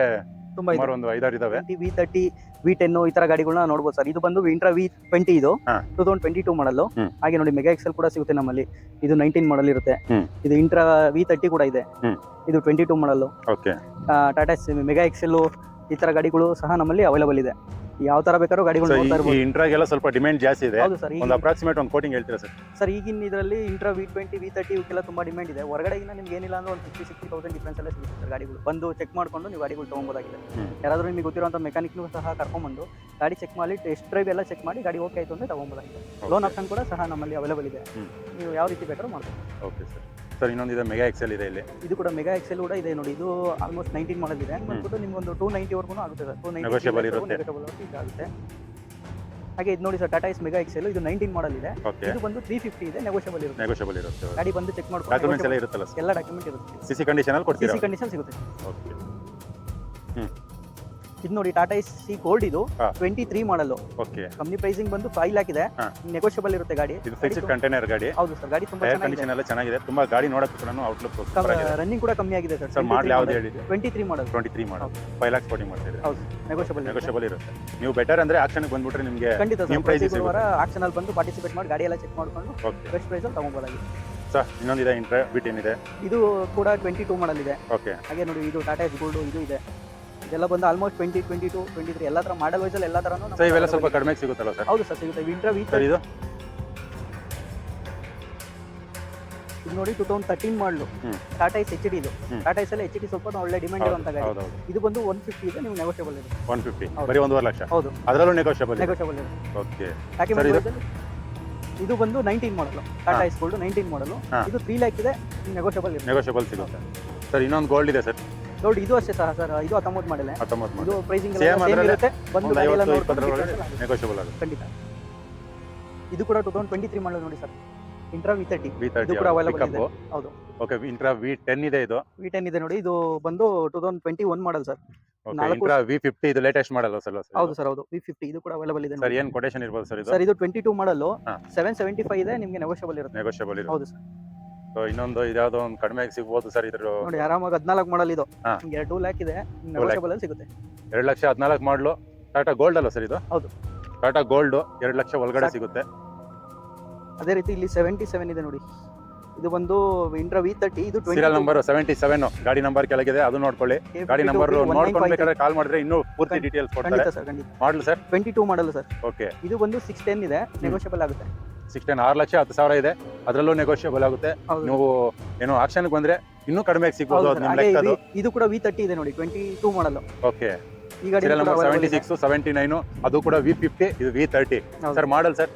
ತುಂಬಾ ಇದೆ.
ಸುಮಾರು ಒಂದು ಐದಾರು ಇದಾವೆ.
ವಿ ತರ್ಟಿ ವಿ ಟೆನ್ ಈ ತರ ಗಾಡಿಗಳನ್ನ ನೋಡಬಹುದು ಸರ್. ಇದು ಬಂದು ಇಂಟ್ರಾ ವಿ ಟ್ವೆಂಟಿ ಇದು.
ಹಾ.
Two thousand twenty two model
ಹ್ಮ್.
ಹಾಗೆ ನೋಡಿ ಮೆಗಾ ಎಕ್ಸೆಲ್ ಕೂಡ ಸಿಗುತ್ತೆ ನಮ್ಮಲ್ಲಿ. ಇದು ನೈನ್ಟೀನ್ ಮಾಡಲ್ ಇರುತ್ತೆ.
ಹ್ಮ್.
ಇದು ಇಂಟ್ರಾ ವಿ ತರ್ಟಿ ಕೂಡ ಇದೆ.
ಹ್ಮ್.
ಇದು twenty two model
okay
Tata mega XL ಈ ತರ ಗಾಡಿಗಳು ಸಹ ನಮ್ಮಲ್ಲಿ ಅವೈಲೇಬಲ್ ಇದೆ. ಯಾವ ತರ ಬೇಕಾದ್ರೂ ಗಾಡಿಗಳು
ಇಂಟ್ರಾಗ್
ಎಲ್ಲ
ಈ ಇಂಟ್ರಾಗೆಲ್ಲ ಸ್ವಲ್ಪ ಡಿಮ್ಯಾಂಡ್ ಜಾಸ್ತಿ ಇದೆ.
ಹೌದು ಸರ್
ಒಂದು ಅಪ್ರಾಕ್ಸಿಮೇಟ್ ಒಂದು ಕೋಟಿಂಗ್ ಹೇಳ್ತೀರಾ ಸರ್?
ಸರ್ ಈಗಿನ ಇದರಲ್ಲಿ Intra V twenty V thirty ಇವಕ್ಕೆಲ್ಲ ತುಂಬ ಡಿಮ್ಯಾಂಡ್ ಇದೆ. ಹೊರಗಡೆಗಿನ ನಿಮ್ಗೆ ಏನಿಲ್ಲ ಅಂದ್ರೆ ಒಂದು ಫಿಫ್ಟಿ ಸಿಕ್ಸ್ಟಿ ತೌಸಂಡ್ ಡಿಫ್ರೆನ್ಸ್ ಎಲ್ಲ ಸಿಗುತ್ತೆ ಸರ್ ಗಾಡಿಗಳು. ಬಂದು ಚೆಕ್ ಮಾಡ್ಕೊಂಡು ನೀವು ಗಾಡಿಗಳು ತೊಗೊಬೋದಾಗಿದೆ.
ಹ್ಮ್.
ಯಾರಾದರೂ ನಿಮಗೆ ಗೊತ್ತಿರೋಂಥ ಮೆಕ್ಯಾನಿಕ್ನೂ ಸಹ ಕರ್ಕೊಂಡ್ಬಂದು ಗಾಡಿ ಚೆಕ್ ಮಾಡಿ ಟೆಸ್ಟ್ ಡ್ರೈವ್ ಎಲ್ಲ ಚೆಕ್ ಮಾಡಿ ಗಾಡಿ ಓಕೆ ಆಯಿತು ಅಂದರೆ ತೊಗೊಬೋದಾಗಿದೆ. ಲೋನ್ ಆಪ್ಷನ್ ಕೂಡ ಸಹ ನಮ್ಮಲ್ಲಿ ಅವೈಲೇಬಲ್ ಇದೆ.
ಹ್ಮ್.
ನೀವು ಯಾವ ರೀತಿ ಬೇಕಾದ್ರೂ ಮಾಡ್ಬೋದು.
ಓಕೆ ಸರ್ ಸರ್ ಇನ್ನೊಂದು ಇದೆ ಮೆಗಾ ಎಕ್ಸೆಲ್ ಇದೆ ಇಲ್ಲಿ.
ಇದು ಕೂಡ ಮೆಗಾ ಎಕ್ಸೆಲ್ ಕೂಡ ಇದೆ ನೋಡಿ. ಇದು ಆಲ್ಮೋಸ್ಟ್ ನೈನ್ಟೀನ್ ಮಾಡಲ್ ಇದೆ. ಬಂದ್ಬಿಟ್ಟು ನಿಮ್ಗೊಂದು ಟೂ ನೈಂಟಿವರೆಗೂ ಆಗುತ್ತೆ ಸರ್. ಟೂ
Negotiable ಇರುತ್ತೆ.
ನೈಂಟಿ ಆಗುತ್ತೆ ಹಾಗೆ ಇದು ನೋಡಿ sir Tata Ace mega XL ಇದು ನೈನ್ಟೀನ್ ಮಾಡಲ್ ಇದೆ.
ಓಕೆ
ಇದು ಬಂದು ತ್ರೀ ಫಿಫ್ಟಿ ಇದೆ ನೆಗೋಷಿಯಬಲ್ ಇರುತ್ತೆ.
ನೆಗೋಷಿಯಬಲ್ ಇರುತ್ತೆ.
ಗಾಡಿ ಬಂದು ಚೆಕ್
ಡಾಕ್ಯುಮೆಂಟ್ಸ್ ಎಲ್ಲ
ಮಾಡ್ಕೊಂಡು
ಇರುತ್ತಲ್ಲ ಸರ್?
ಎಲ್ಲ ಡಾಕ್ಯುಮೆಂಟ್ ಇರುತ್ತೆ.
ಸಿ ಸಿ ಕಂಡೀಷನಲ್ಲಿ
ಸಿ
ಕೊಡ್ತೀರಾ?
ಸಿ ಕಂಡೀಷನ್ ಸಿಗುತ್ತೆ.
ಓಕೆ
ಇದು ನೋಡಿ ಟಾಟಾ ಇಸ್ ಸಿ ಗೋಲ್ಡ್ ಇದು
ಹಾ.
Twenty three model
okay
company pricing ಬಂದು ಫೈವ್ ಲ್ಯಾಕ್ ಇದೆ.
ಹಾ.
ನೆಗೋಷಿಯಬಲ್ ಇರುತ್ತೆ ಗಾಡಿ.
ಇದು ಫಿಕ್ಸ್ಡ್ ಕಂಟೈನರ್ ಗಾಡಿ.
ಹೌದು ಸರ್ ಗಾಡಿ ತುಂಬಾ ಚೆನ್ನಾಗಿದೆ.
ಕಂಡೀಷನ್ ಎಲ್ಲ ಚೆನ್ನಾಗಿದೆ. ತುಂಬಾ ಗಾಡಿ ನೋಡಕ್ಕೆ ಕೂಡ ಔಟ್ಲುಕ್ ಸೂಪರ್ ಆಗಿದೆ.
ರನ್ನಿಂಗ್ ಕೂಡ ಕಮ್ಮಿ ಆಗಿದೆ ಸರ್
ಸರ್ ಮಾಡಲ್ ಯಾವ್ದು ಹೇಳಿ
twenty three model
twenty three model five lakhs quoting ಮಾಡ್ತಿದ್ರೆ
ಹೌದು. ನೆಗೋಷಿಯಬಲ್
ನೆಗೋಷಿಯಬಲ್ ಇರುತ್ತೆ. ನೀವು ಬೆಟರ್ ಅಂದ್ರೆ ಆಕ್ಷನ್ಗೆ ಬಂದ್ಬಿಟ್ರೆ ನಿಮಗೆ
ಖಂಡಿತ
ನಿಮ್ಮ
ಸರ್ ಪ್ರತಿ. ಗುರುವಾರ ಆಕ್ಷನ್ ಅಲ್ಲಿ ಬಂದು ಪಾರ್ಟಿಸಿಪೇಟ್ ಮಾಡಿ ಗಾಡಿ ಎಲ್ಲ ಚೆಕ್ ಮಾಡ್ಕೊಂಡು
ಓಕೆ
ಬೆಸ್ಟ್ ಪ್ರೈಸ್ ಅಲ್ಲಿ ತಗೋಬೋದಾಗಿದೆ.
ಸರ್ ಇನ್ನೊಂದಿದೆ ಇಂಟ್ರೆ ಬಿಟ್ ಏನಿದೆ?
ಇದು ಕೂಡ ಟ್ವೆಂಟಿ ಟೂ ಮಾಡಲ್ ಇದೆ.
ಓಕೆ
ಹಾಗೆ ನೋಡಿ ಇದು ಟಾಟಾ ಎಸ್ ಗೋಲ್ಡ್ ಇದು ಇದೆ. ಇದೆಲ್ಲ ಬಂದು almost twenty twenty two twenty three ಎಲ್ಲ ತರ ಮಾಡಲ್ ವೈಸ್ ಎಲ್ಲ ಥರನೂ
ಸರ್ ಇವೆಲ್ಲ ಸ್ವಲ್ಪ ಕಡಿಮೆ ಸಿಗುತ್ತಲ್ಲ ಸರ್
ಹೌದು ಸರ್ ಸಿಗುತ್ತೆ. ವಿಂಟ್ರ ವಿ
ಸರ್ ಇದು?
ಇದು ನೋಡಿ ಟೂ ತೌಸಂಡ್ ತರ್ಟೀನ್ ಮಾಡಲು ಟಾಟಾ ಎಸ್ ಎಚ್ ಡಿ ಇದು. ಟಾಟಾ ಎಸ್ ಎಲ್ಲ ಎಚ್ ಡಿ ಸ್ವಲ್ಪ ಒಳ್ಳೆ ಡಿಮ್ಯಾಂಡ್ ಇರುವಂತ ಗಾಡಿ. ಇದು ಬಂದು ಒನ್ ಫಿಫ್ಟಿ ಇದೆ ನೀವು ನೆಗೋಷಿಯಬಲ್ ಇದೆ
ಒನ್ ಫಿಫ್ಟಿ. ಬರೀ ಒಂದೂವರೆ ಲಕ್ಷ?
ಹೌದು.
ಅದರಲ್ಲೂ ನೆಗೋಷಿಯಬಲ್
ನೆಗೋಷಿಯಬಲ್ ಇದೆ?
ಓಕೆ ಇದು?
ಬಂದು ನೈನ್ಟೀನ್ ಮಾಡಲು Tata S gold nineteen model ಇದು ತ್ರೀ ಲ್ಯಾಕ್ ಇದೆ ನೆಗೋಷಿಯಬಲ್ ಇದೆ
ನೆಗೋಷಿಯಬಲ್ ಸಿಗುತ್ತೆ. ಸರ್ ಇನ್ನೊಂದು ಗೋಲ್ಡ್ ಇದೆ ಸರ್
ನೋಡಿ ಇದು ಅಷ್ಟೇ ಸಹ ಸರ್. ಇದು ಹತ್ತೊಂಬತ್ತು ಮಾಡಲ್ಲ.
ಹತ್ತೊಂಬತ್ತು
ಇದು ಪ್ರೈಸಿಂಗ್ ಸೇಮ್ ಇರುತ್ತೆ. ಬಂದು.
ನೆಗೋಷಿಯಬಲ್ ಆಗುತ್ತೆ.
ಖಂಡಿತ. ಇದು ಕೂಡ two thousand twenty three model ನೋಡಿ sir. Intra V thirty
V thirty
ಇದು ಕೂಡ ಇದೆ. ಹೌದು.
ಓಕೆ ಇಂಟ್ರಾ ವಿ ಟೆನ್ ಇದೆ ಇದು.
ವಿ ಟೆನ್ ಇದೆ ನೋಡಿ. ಇದು ಬಂದು two thousand twenty one model sir.
Intra V fifty ಇದು ಲೇಟೆಸ್ಟ್ ಮಾಡಲ್ಲ ಸರ್?
ಹೌದು ಸರ್ ಹೌದು. ವಿ ಫಿಫ್ಟಿ ಇದು ಕೂಡ ಅವೈಲಬಲ್ ಇದೆ
ಸರ್ ಏನು ಕೊಟೇಶನ್ ಇರ್ಬೋದು ಸರ್ ಇದು?
ಸರ್ ಇದು twenty two model seven seventy five ಇದೆ ನಿಮಗೆ ನೆಗೋಷಿಯಬಲ್ ಇರುತ್ತೆ.
ನೆಗೋಷಿಯಬಲ್ ಇರುತ್ತೆ.
ಹೌದು ಸರ್.
ಸೊ ಇನ್ನೊಂದು ಇದ್ಯಾವುದೋ ಒಂದು ಕಡಿಮೆ ಸಿಗ್ಬೋದು ಸರ್ ಇದ್ರ
ನೋಡಿ ಆರಾಮಾಗಿ ಹದಿನಾಲ್ಕು ಮಾಡಲ್ ಇದು.
ಎರಡು
ಲಕ್ಷ ಟೂ ಲ್ಯಾಕ್ ಇದೆ ಅಲ್ಲಿ ಸಿಗುತ್ತೆ.
ಎರಡು ಲಕ್ಷ ಹದಿನಾಲ್ಕು ಮಾಡಲು ಟಾಟಾ ಗೋಲ್ಡ್ ಅಲ್ಲ ಸರ್ ಇದು?
ಹೌದು.
ಟಾಟಾ ಗೋಲ್ಡ್ ಎರಡು ಲಕ್ಷ ಒಳಗಡೆ
ಸಾಕು.
ಸಿಗುತ್ತೆ.
ಅದೇ ರೀತಿ ಇಲ್ಲಿ ಸೆವೆಂಟಿ ಸೆವೆನ್ ಇದೆ ನೋಡಿ. ಇದು ಬಂದು ಇಂಟ್ರಾ ವಿ ತರ್ಟಿ ಇದು
ಸೀರಿಯಲ್ ನಂಬರ್ ಸೆವೆಂಟಿ ಸೆವೆನ್ ಗಾಡಿ ನಂಬರ್ ಕೆಳಗಿದೆ ಅದು ನೋಡ್ಕೊಳ್ಳಿ. ಗಾಡಿ ನಂಬರ್ ನೋಡ್ಕೊಳ್ಬೇಕಾದ್ರೆ ಕಾಲ್ ಮಾಡಿದ್ರೆ ಇನ್ನೂ ಪೂರ್ತಿ. ಡೀಟೇಲ್ಸ್ ಕೊಡ್ತಾರೆ.
ಖಂಡಿತ ಸರ್ ಖಂಡಿತ.
Model sir
twenty two model sir
okay
ಇದು ಬಂದು ಸಿಕ್ಸ್ ಟೆನ್ ಇದೆ. ನೆಗೋಷಿಯಬಲ್ ಆಗುತ್ತೆ.
ಸಿಕ್ಸ್ಟೀನ್ ಆರು ಲಕ್ಷ ಹತ್ತು ಸಾವಿರ ಇದೆ. ಅದರಲ್ಲೂ ನೆಗೋಷಿಯಬಲ್ ಆಗುತ್ತೆ.
ಹೌದು.
ನೀವು ಏನು ಆಕ್ಷನ್ಗೆ ಬಂದ್ರೆ ಇನ್ನೂ ಕಡಿಮೆ ಸಿಗ್ಬೋದು ಅದು
sir.
ನಿಮ್ಮ
ಹಾಗೆ
ಲೆಕ್ಕದು.
ಇದು- ಇದು ಕೂಡ ವಿ ತರ್ಟಿ ಇದೆ ನೋಡಿ ಟ್ವೆಂಟಿ ಟೂ ಮಾಡಲ್
ಓಕೆ
ಈ ಗಾಡಿ
serial number seventy six seventy nine ಅದು ಕೂಡ ವಿ ಫಿಫ್ಟಿ ಇದು V thirty sir model sir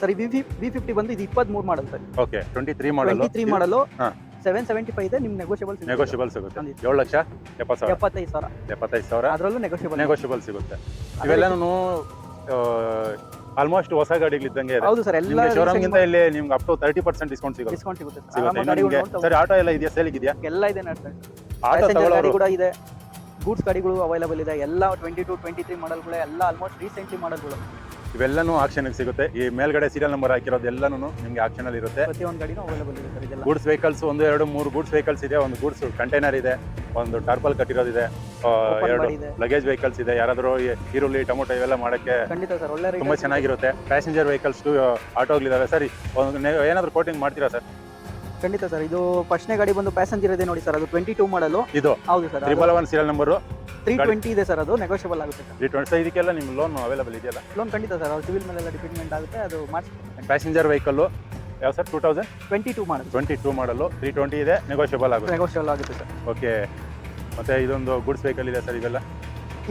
sir V V fifty ಬಂದು ಇದು ಇಪ್ಪತ್ಮೂರು model sir
okay twenty three model
twenty three model
ಹಾ.
ಸೆವೆನ್ ಸೆವೆಂಟಿ ಫೈವ್ ಇದೆ ನಿಮ್ಗೆ ನೆಗೋಷಿಯಬಲ್
ನೆಗೋಷಿಯಬಲ್ ಸಿಗುತ್ತೆ.
ಖಂಡಿತ.
ಏಳು ಲಕ್ಷ ಎಪ್ಪತ್ತು ಸಾವಿರ.
ಎಪ್ಪತ್ತೈದು ಸಾವಿರ.
ಎಪ್ಪತ್ತೈದು ಸಾವಿರ.
ಅದರಲ್ಲೂ ನೆಗೋಷಿಯಬಲ್
ನೆಗೋಷಿಯಬಲ್ ಸಿಗುತ್ತೆ. ಇವೆಲ್ಲನೂ ಆಲ್ಮೋಸ್ಟ್ ಹೊಸ ಗಾಡಿಗಳಿದ್ದಂಗೆ
ಹೌದು ಸರ್ ಎಲ್ಲ
ಶೋರೂಮ್ ಗಿಂತ ಇಲ್ಲಿ ನಿಮ್ಗೆ up to thirty percent discount ಸಿಗುತ್ತೆ.
ಡಿಸ್ಕೌಂಟ್ ಸಿಗುತ್ತೆ sir.
ಸಿಗುತ್ತೆ.
ಆರಾಮಾಗಿ
ಇನ್ನು ನಿಮ್ಗೆ
ನೋಡ್ತಾ
ಸರಿ ಆಟೋ ಎಲ್ಲ ಇದೆಯಾ? ಸೇಲ್ ಇದೆಯಾ.
ಎಲ್ಲ ಇದೆ ನಡ್ತಾರೆ
ಆಟೋ
ಪ್ಯಾಸೆಂಜರ್ ಗಾಡಿ
ತಗೊಳ್ಳೋರು
ಕೂಡ ಇದೆ. ಗೂಡ್ಸ್ ಗಾಡಿಗಳು ಅವೈಲೇಬಲ್ ಇದೆ. ಎಲ್ಲ ಟ್ವೆಂಟಿ ಟು ಟ್ವೆಂಟಿ ತ್ರೀ ಮಾಡಲ್ಗಳು ಎಲ್ಲ ಆಲ್ಮೋಸ್ಟ್ ರೀಸೆಂಟ್ಲಿ ಮಾಡಲ್ಗಳು
ಇವೆಲ್ಲನೂ ಆಕ್ಷನ್ ಸಿಗುತ್ತೆ. ಈ ಮೇಲ್ಗಡೆ ಸೀರಿಯಲ್ ನಂಬರ್ ಹಾಕಿರೋದು ಎಲ್ಲನೂ ನಿಮ್ಗೆ ಆಕ್ಷನ್ ಅಲ್ಲಿ ಇರುತ್ತೆ.
ಪ್ರತಿಯೊಂದು ಗಾಡಿನೂ ಅವೈಲೇಬಲ್ ಇದೆ ಸರ್ ಇದೆಲ್ಲ.
ಗೂಡ್ಸ್ ವೆಹಿಕಲ್ಸ್ ಒಂದು ಎರಡು ಮೂರು ಗೂಡ್ಸ್ ವೆಹಿಕಲ್ಸ್ ಇದೆ. ಒಂದು ಗೂಡ್ಸ್ ಕಂಟೈನರ್ ಇದೆ. ಒಂದು ಟಾರ್ಪಲ್ ಕಟ್ಟಿರೋದಿದೆ. ಆ,
Open
ಎರಡು
ಮಾಡಿ ಇದೆ
ಲಗೇಜ್ ವೆಹಿಕಲ್ಸ್ ಇದೆ. ಯಾರಾದರೂ ಈರುಳ್ಳಿ ಟೊಮೊಟೊ ಇವೆಲ್ಲ ಮಾಡೋಕ್ಕೆ
ಖಂಡಿತ ಸರ್ ಒಳ್ಳೆ
ತುಂಬಾ. ಚೆನ್ನಾಗಿರುತ್ತೆ. ಪ್ಯಾಸೆಂಜರ್ ವೆಹಿಕಲ್ಸ್ ಆಟೋಗಳಿದಾವೆ ಸರಿ ಒಂದು ಏನಾದರೂ ಏನಾದ್ರು ಕೋಟಿಂಗ್ ಮಾಡ್ತೀರಾ ಸರ್?
ಖಂಡಿತ ಸರ್ ಇದು ಫಸ್ಟ್ನೇ ಗಾಡಿ ಬಂದು ಪ್ಯಾಸೆಂಜರ್ ಇದೆ ನೋಡಿ ಸರ್ ಅದು ಟ್ವೆಂಟಿ ಟೂ ಮಾಡಲು
ಇದು
ಹೌದು sir
triple one serial number
three. Twenty ಇದೆ ಸರ್ ಅದು ನೆಗೋಷಿಯಬಲ್ ಆಗುತ್ತೆ ಸರ್.
ತ್ರೀ ಟ್ವೆಂಟಿ ಇದಕ್ಕೆಲ್ಲ ನಿಮ್ಮ ಲೋನ್ ಅವೈಲೇಬಲ್ ಇದೆಯಲ್ಲ?
ಲೋನ್ ಖಂಡಿತ ಸರ್ ಅವ್ರು ಸಿವಿಲ್ ಮೇಲೆಲ್ಲ ಡಿಪೆಂಡ್ಮೆಂಟ್ ಆಗುತ್ತೆ ಅದು ಮಾಡಿಸಿ
ಪ್ಯಾಸೆಂಜರ್ ವೆಹಿಕಲ್ಲು ಯಾವ sir two thousand
twenty two model.
Twenty two model three twenty ಇದೆ ನೆಗೋಷಿಯಬಲ್ ಆಗುತ್ತೆ.
ನೆಗೋಷಿಯಬಲ್ ಆಗುತ್ತೆ ಸರ್.
ಓಕೆ ಮತ್ತೆ ಇದೊಂದು ಗುಡ್ಸ್ ವೆಹಿಕಲ್ ಇದೆ ಸರ್ ಇದೆಲ್ಲ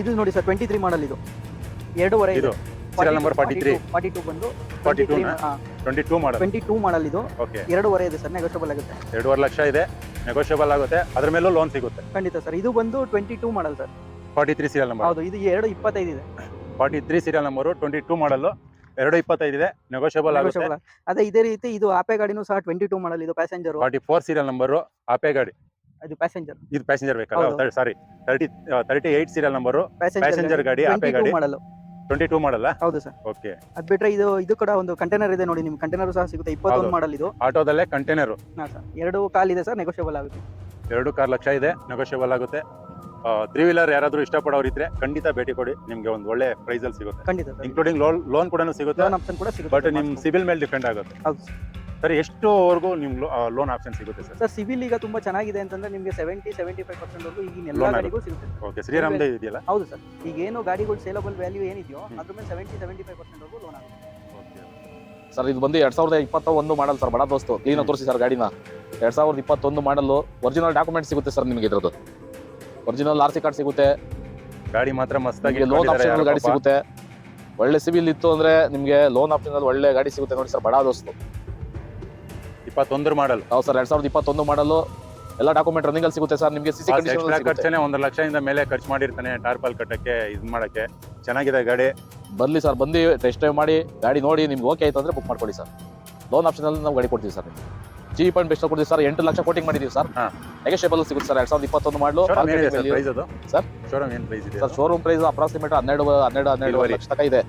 ಇದು ನೋಡಿ ಸರ್ ಟ್ವೆಂಟಿ ತ್ರೀ ಮಾಡಲ್ ಇದು. ಎರಡೂವರೆ
ಇದು serial number forty three
forty two ಬಂದು
forty two twenty two model.
Twenty two model ಇದು.
ಓಕೆ
ಎರಡೂವರೆ ಇದೆ ಸರ್ ನೆಗೋಷಿಯಬಲ್ ಆಗುತ್ತೆ.
ಎರಡೂವರೆ ಲಕ್ಷ ಇದೆ. ನೆಗೋಷಿಯಬಲ್ ಆಗುತ್ತೆ. ಅದ್ರ ಮೇಲೂ ಲೋನ್ ಸಿಗುತ್ತೆ.
ಖಂಡಿತ ಸರ್. ಇದು ಬಂದು twenty two model sir.
Forty three serial number
ಹೌದು ಇದು ಎರಡು ಇಪ್ಪತ್ತೈದು ಇದೆ.
Forty three serial number twenty two model ಎರಡು ಇಪ್ಪತ್ತೈದು ಇದೆ. ನೆಗೋಷಿಯಬಲ್ ಆಗುತ್ತೆ.
ಅದೇ ಇದೇ ರೀತಿ ಇದು ಆಪೆ ಗಾಡಿನೂ ಸಹ ಟ್ವೆಂಟಿ ಟೂ ಮಾಡಲ್ ಇದು passenger
forty four serial number Ape ಗಾಡಿ.
ಇದು ಪ್ಯಾಸೆಂಜರ್
ಇದು ಪ್ಯಾಸೆಂಜರ್
ಬೇಕಲ್ಲ?
Sorry thirty thirty eight serial number
passenger
ಗಾಡಿ. ಆಪೆ ಗಾಡಿ.
ಮಾಡಲ್
ಟ್ವೆಂಟಿ ಟೂ ಮಾಡಲ್ಲ
ಹೌದು ಸರ್.
ಓಕೆ
ಅದ್ ಬಿಟ್ರೆ ಇದು ಇದು ಕೂಡ ಒಂದು ಕಂಟೈನರ್ ಇದೆ ನೋಡಿ ನಿಮ್ ಕಂಟೈನರ್ ಸಹ ಸಿಗುತ್ತೆ. ಇಪ್ಪತ್ತೊಂದು
ಹೌದು.
ಮಾಡಲ್ ಇದು.
ಆಟೋದಲ್ಲೇ ಕಂಟೈನರು
ಹಾ ಸರ್. ಎರಡು ಕಾಲ್ ಇದೆ ಸರ್ ನೆಗೋಷಿಯಬಲ್ ಆಗುತ್ತೆ.
ಎರಡು ಕಾರ್ ಲಕ್ಷ ಇದೆ ನೆಗೋಷಿಯಬಲ್ ಆಗುತ್ತೆ. ತ್ರೀ ವೀಲರ್ ಯಾರಾದರೂ ಇಷ್ಟಪಡೋರು ಇದ್ರೆ ಖಂಡಿತ ಭೇಟಿ ಕೊಡಿ. ನಿಮಗೆ ಒಂದು ಒಳ್ಳೆ ಪ್ರೈಸಲ್ಲಿ ಸಿಗುತ್ತೆ.
ಖಂಡಿತ ಸರ್.
ಇನ್ಕ್ಲೂಡಿಂಗ್ ಲೋನ್ ಲೋನ್ ಕೂಡ ಸಿಗುತ್ತೆ.
ಲೋನ್ ಆಪ್ಷನ್ ಕೂಡ ಸಿಗುತ್ತೆ
ಬಟ್ ನಿಮ್ ಸಿಬಿಲ್ ಮೇಲೆ ಡಿಪೆಂಡ್ ಆಗುತ್ತೆ.
ಹೌದು
ಸರ್. ಎಷ್ಟುವರೆಗೂ ನಿಮ್ಗೆ ಲೋನ್ ಆಪ್ಷನ್ ಸಿಗುತ್ತೆ ಸರ್?
ಸರ್ ಸಿವಿಲ್ ಈಗ ತುಂಬಾ ಚೆನ್ನಾಗಿದೆ ಅಂತಂದ್ರೆ ನಿಮಗೆ ಸೆವೆಂಟಿ ಸೆವೆಂಟಿ ಫೈವ್ ಪರ್ಸೆಂಟ್ ವರೆಗೂ ಈಗಿನ ಎಲ್ಲ
Loan
ಗಾಡಿಗೂ ಸಿಗುತ್ತೆ
ಓಕೆ ಶ್ರೀರಾಮ್ದೇ ಇದೆಯಲ್ಲ?
ಹೌದು ಸರ್. ಈಗ ಏನು ಗಾಡಿಗಳು ಸೇಲಬಲ್ ವ್ಯಾಲ್ಯೂ ಏನಿದೆಯೋ. ಅದ್ರ ಮೇಲೆ ಸೆವೆಂಟಿ ಸೆವೆಂಟಿ ಫೈವ್ ಪರ್ಸೆಂಟ್ ವರೆಗೂ ಲೋನ್ ಆಗುತ್ತೆ.
ಸರ್ ಇದು ಬಂದು ಎರಡ್ ಸಾವಿರದ ಇಪ್ಪತ್ತ ಒಂದು ಮಾಡಲ್ ಸರ್ ಬಡ ದೋಸ್ತು. ಕ್ಲೀನ್. ತೋರಿಸಿ ಸರ್ ಗಾಡಿನ. ಎರಡ್ ಸಾವಿರದ ಇಪ್ಪತ್ತೊಂದು ಮಾಡಲು ಒರಿಜಿನಲ್ ಡಾಕ್ಯುಮೆಂಟ್ ಸಿಗುತ್ತೆ ಸರ್ ನಿಮಗೆ ಇದ್ರದ್ದು. ಒರಿಜಿನಲ್ ಆರ್ ಸಿ ಕಾರ್ಡ್ ಸಿಗುತ್ತೆ.
ಗಾಡಿ ಮಾತ್ರ ಮಸ್ತಾಗಿ
ನಿಮಗೆ ಲೋನ್
ಇಟ್ಕೊಂಡಿದ್ದಾರೆ
ಆಪ್ಷನ್ ಗಾಡಿ ಸಿಗುತ್ತೆ. ಒಳ್ಳೆ ಸಿವಿಲ್ ಇತ್ತು ಅಂದ್ರೆ ನಿಮಗೆ ಲೋನ್ ಆಪ್ಷನ್ ಅಲ್ಲಿ ಒಳ್ಳೆ ಗಾಡಿ ಸಿಗುತ್ತೆ ನೋಡಿ ಸರ್ ಬಡ ದೋಸ್ತು.
ಇಪ್ಪತ್ತೊಂದರ ಮಾಡಲ್.
ಹೌದು ಸರ್ ಎರಡ್ ಸಾವಿರದ ಇಪ್ಪತ್ತೊಂದು ಮಾಡಲು ಎಲ್ಲ ಡಾಕ್ಯುಮೆಂಟ್ ರನ್ನಿಂಗ್ ಅಲ್ಲಿ ಸಿಗುತ್ತೆ ಸರ್ ನಿಮಗೆ ಸಿಸಿ
ಖರ್ಚನೆ ಒಂದು ಲಕ್ಷದಿಂದ ಮೇಲೆ ಖರ್ಚು ಮಾಡಿರ್ತಾನೆ ಟಾರ್ಪಲ್ ಕಟ್ಟಕ್ಕೆ ಇದು ಮಾಡಕ್ಕೆ. ಚೆನ್ನಾಗಿದೆ ಗಾಡಿ.
ಬರ್ಲಿ ಸರ್ ಬಂದು ಟೆಸ್ಟ್ ಡ್ರೈವ್ ಮಾಡಿ ಗಾಡಿ ನೋಡಿ ನಿಮ್ಗೆ ಓಕೆ ಆಯ್ತು ಅಂದ್ರೆ ಬುಕ್ ಮಾಡ್ಕೊಳ್ಳಿ ಸರ್. ಲೋನ್ ಆಪ್ಷನ್ ಅಲ್ಲಿ ನಾವು ಗಾಡಿ ಕೊಡ್ತೀವಿ ಸರ್ ನಿಮ್ಗೆ. ಚೀಪ್ ಪಾಯಿಂಟ್ ಬೆಸ್ಟ್ ಕೊಡ್ತೀವಿ ಸರ್ ಎಂಟು ಲಕ್ಷ ಕೋಟಿಂಗ್ ಮಾಡಿದೀವಿ ಸರ್. ನೆಗೆಷಿಯಬಲ್ ಸಿಗುತ್ತೆ ಸರ್ ಎರಡ್ ಸಾವಿರದ ಇಪ್ಪತ್ತೊಂದು ಮಾಡಲು
ಸರ್ ಪ್ರೈಸ್ ಅದು?
ಸರ್?
ಶೋರೂಮ್ ಪ್ರೈಸ್
ಅಪ್ರಾಕ್ಸಿಮೇಟ್ ಹನ್ನೆರಡು ಹನ್ನೆರಡು ಹನ್ನೆರಡು. ಲಕ್ಷ ತಕ ಇದೆ.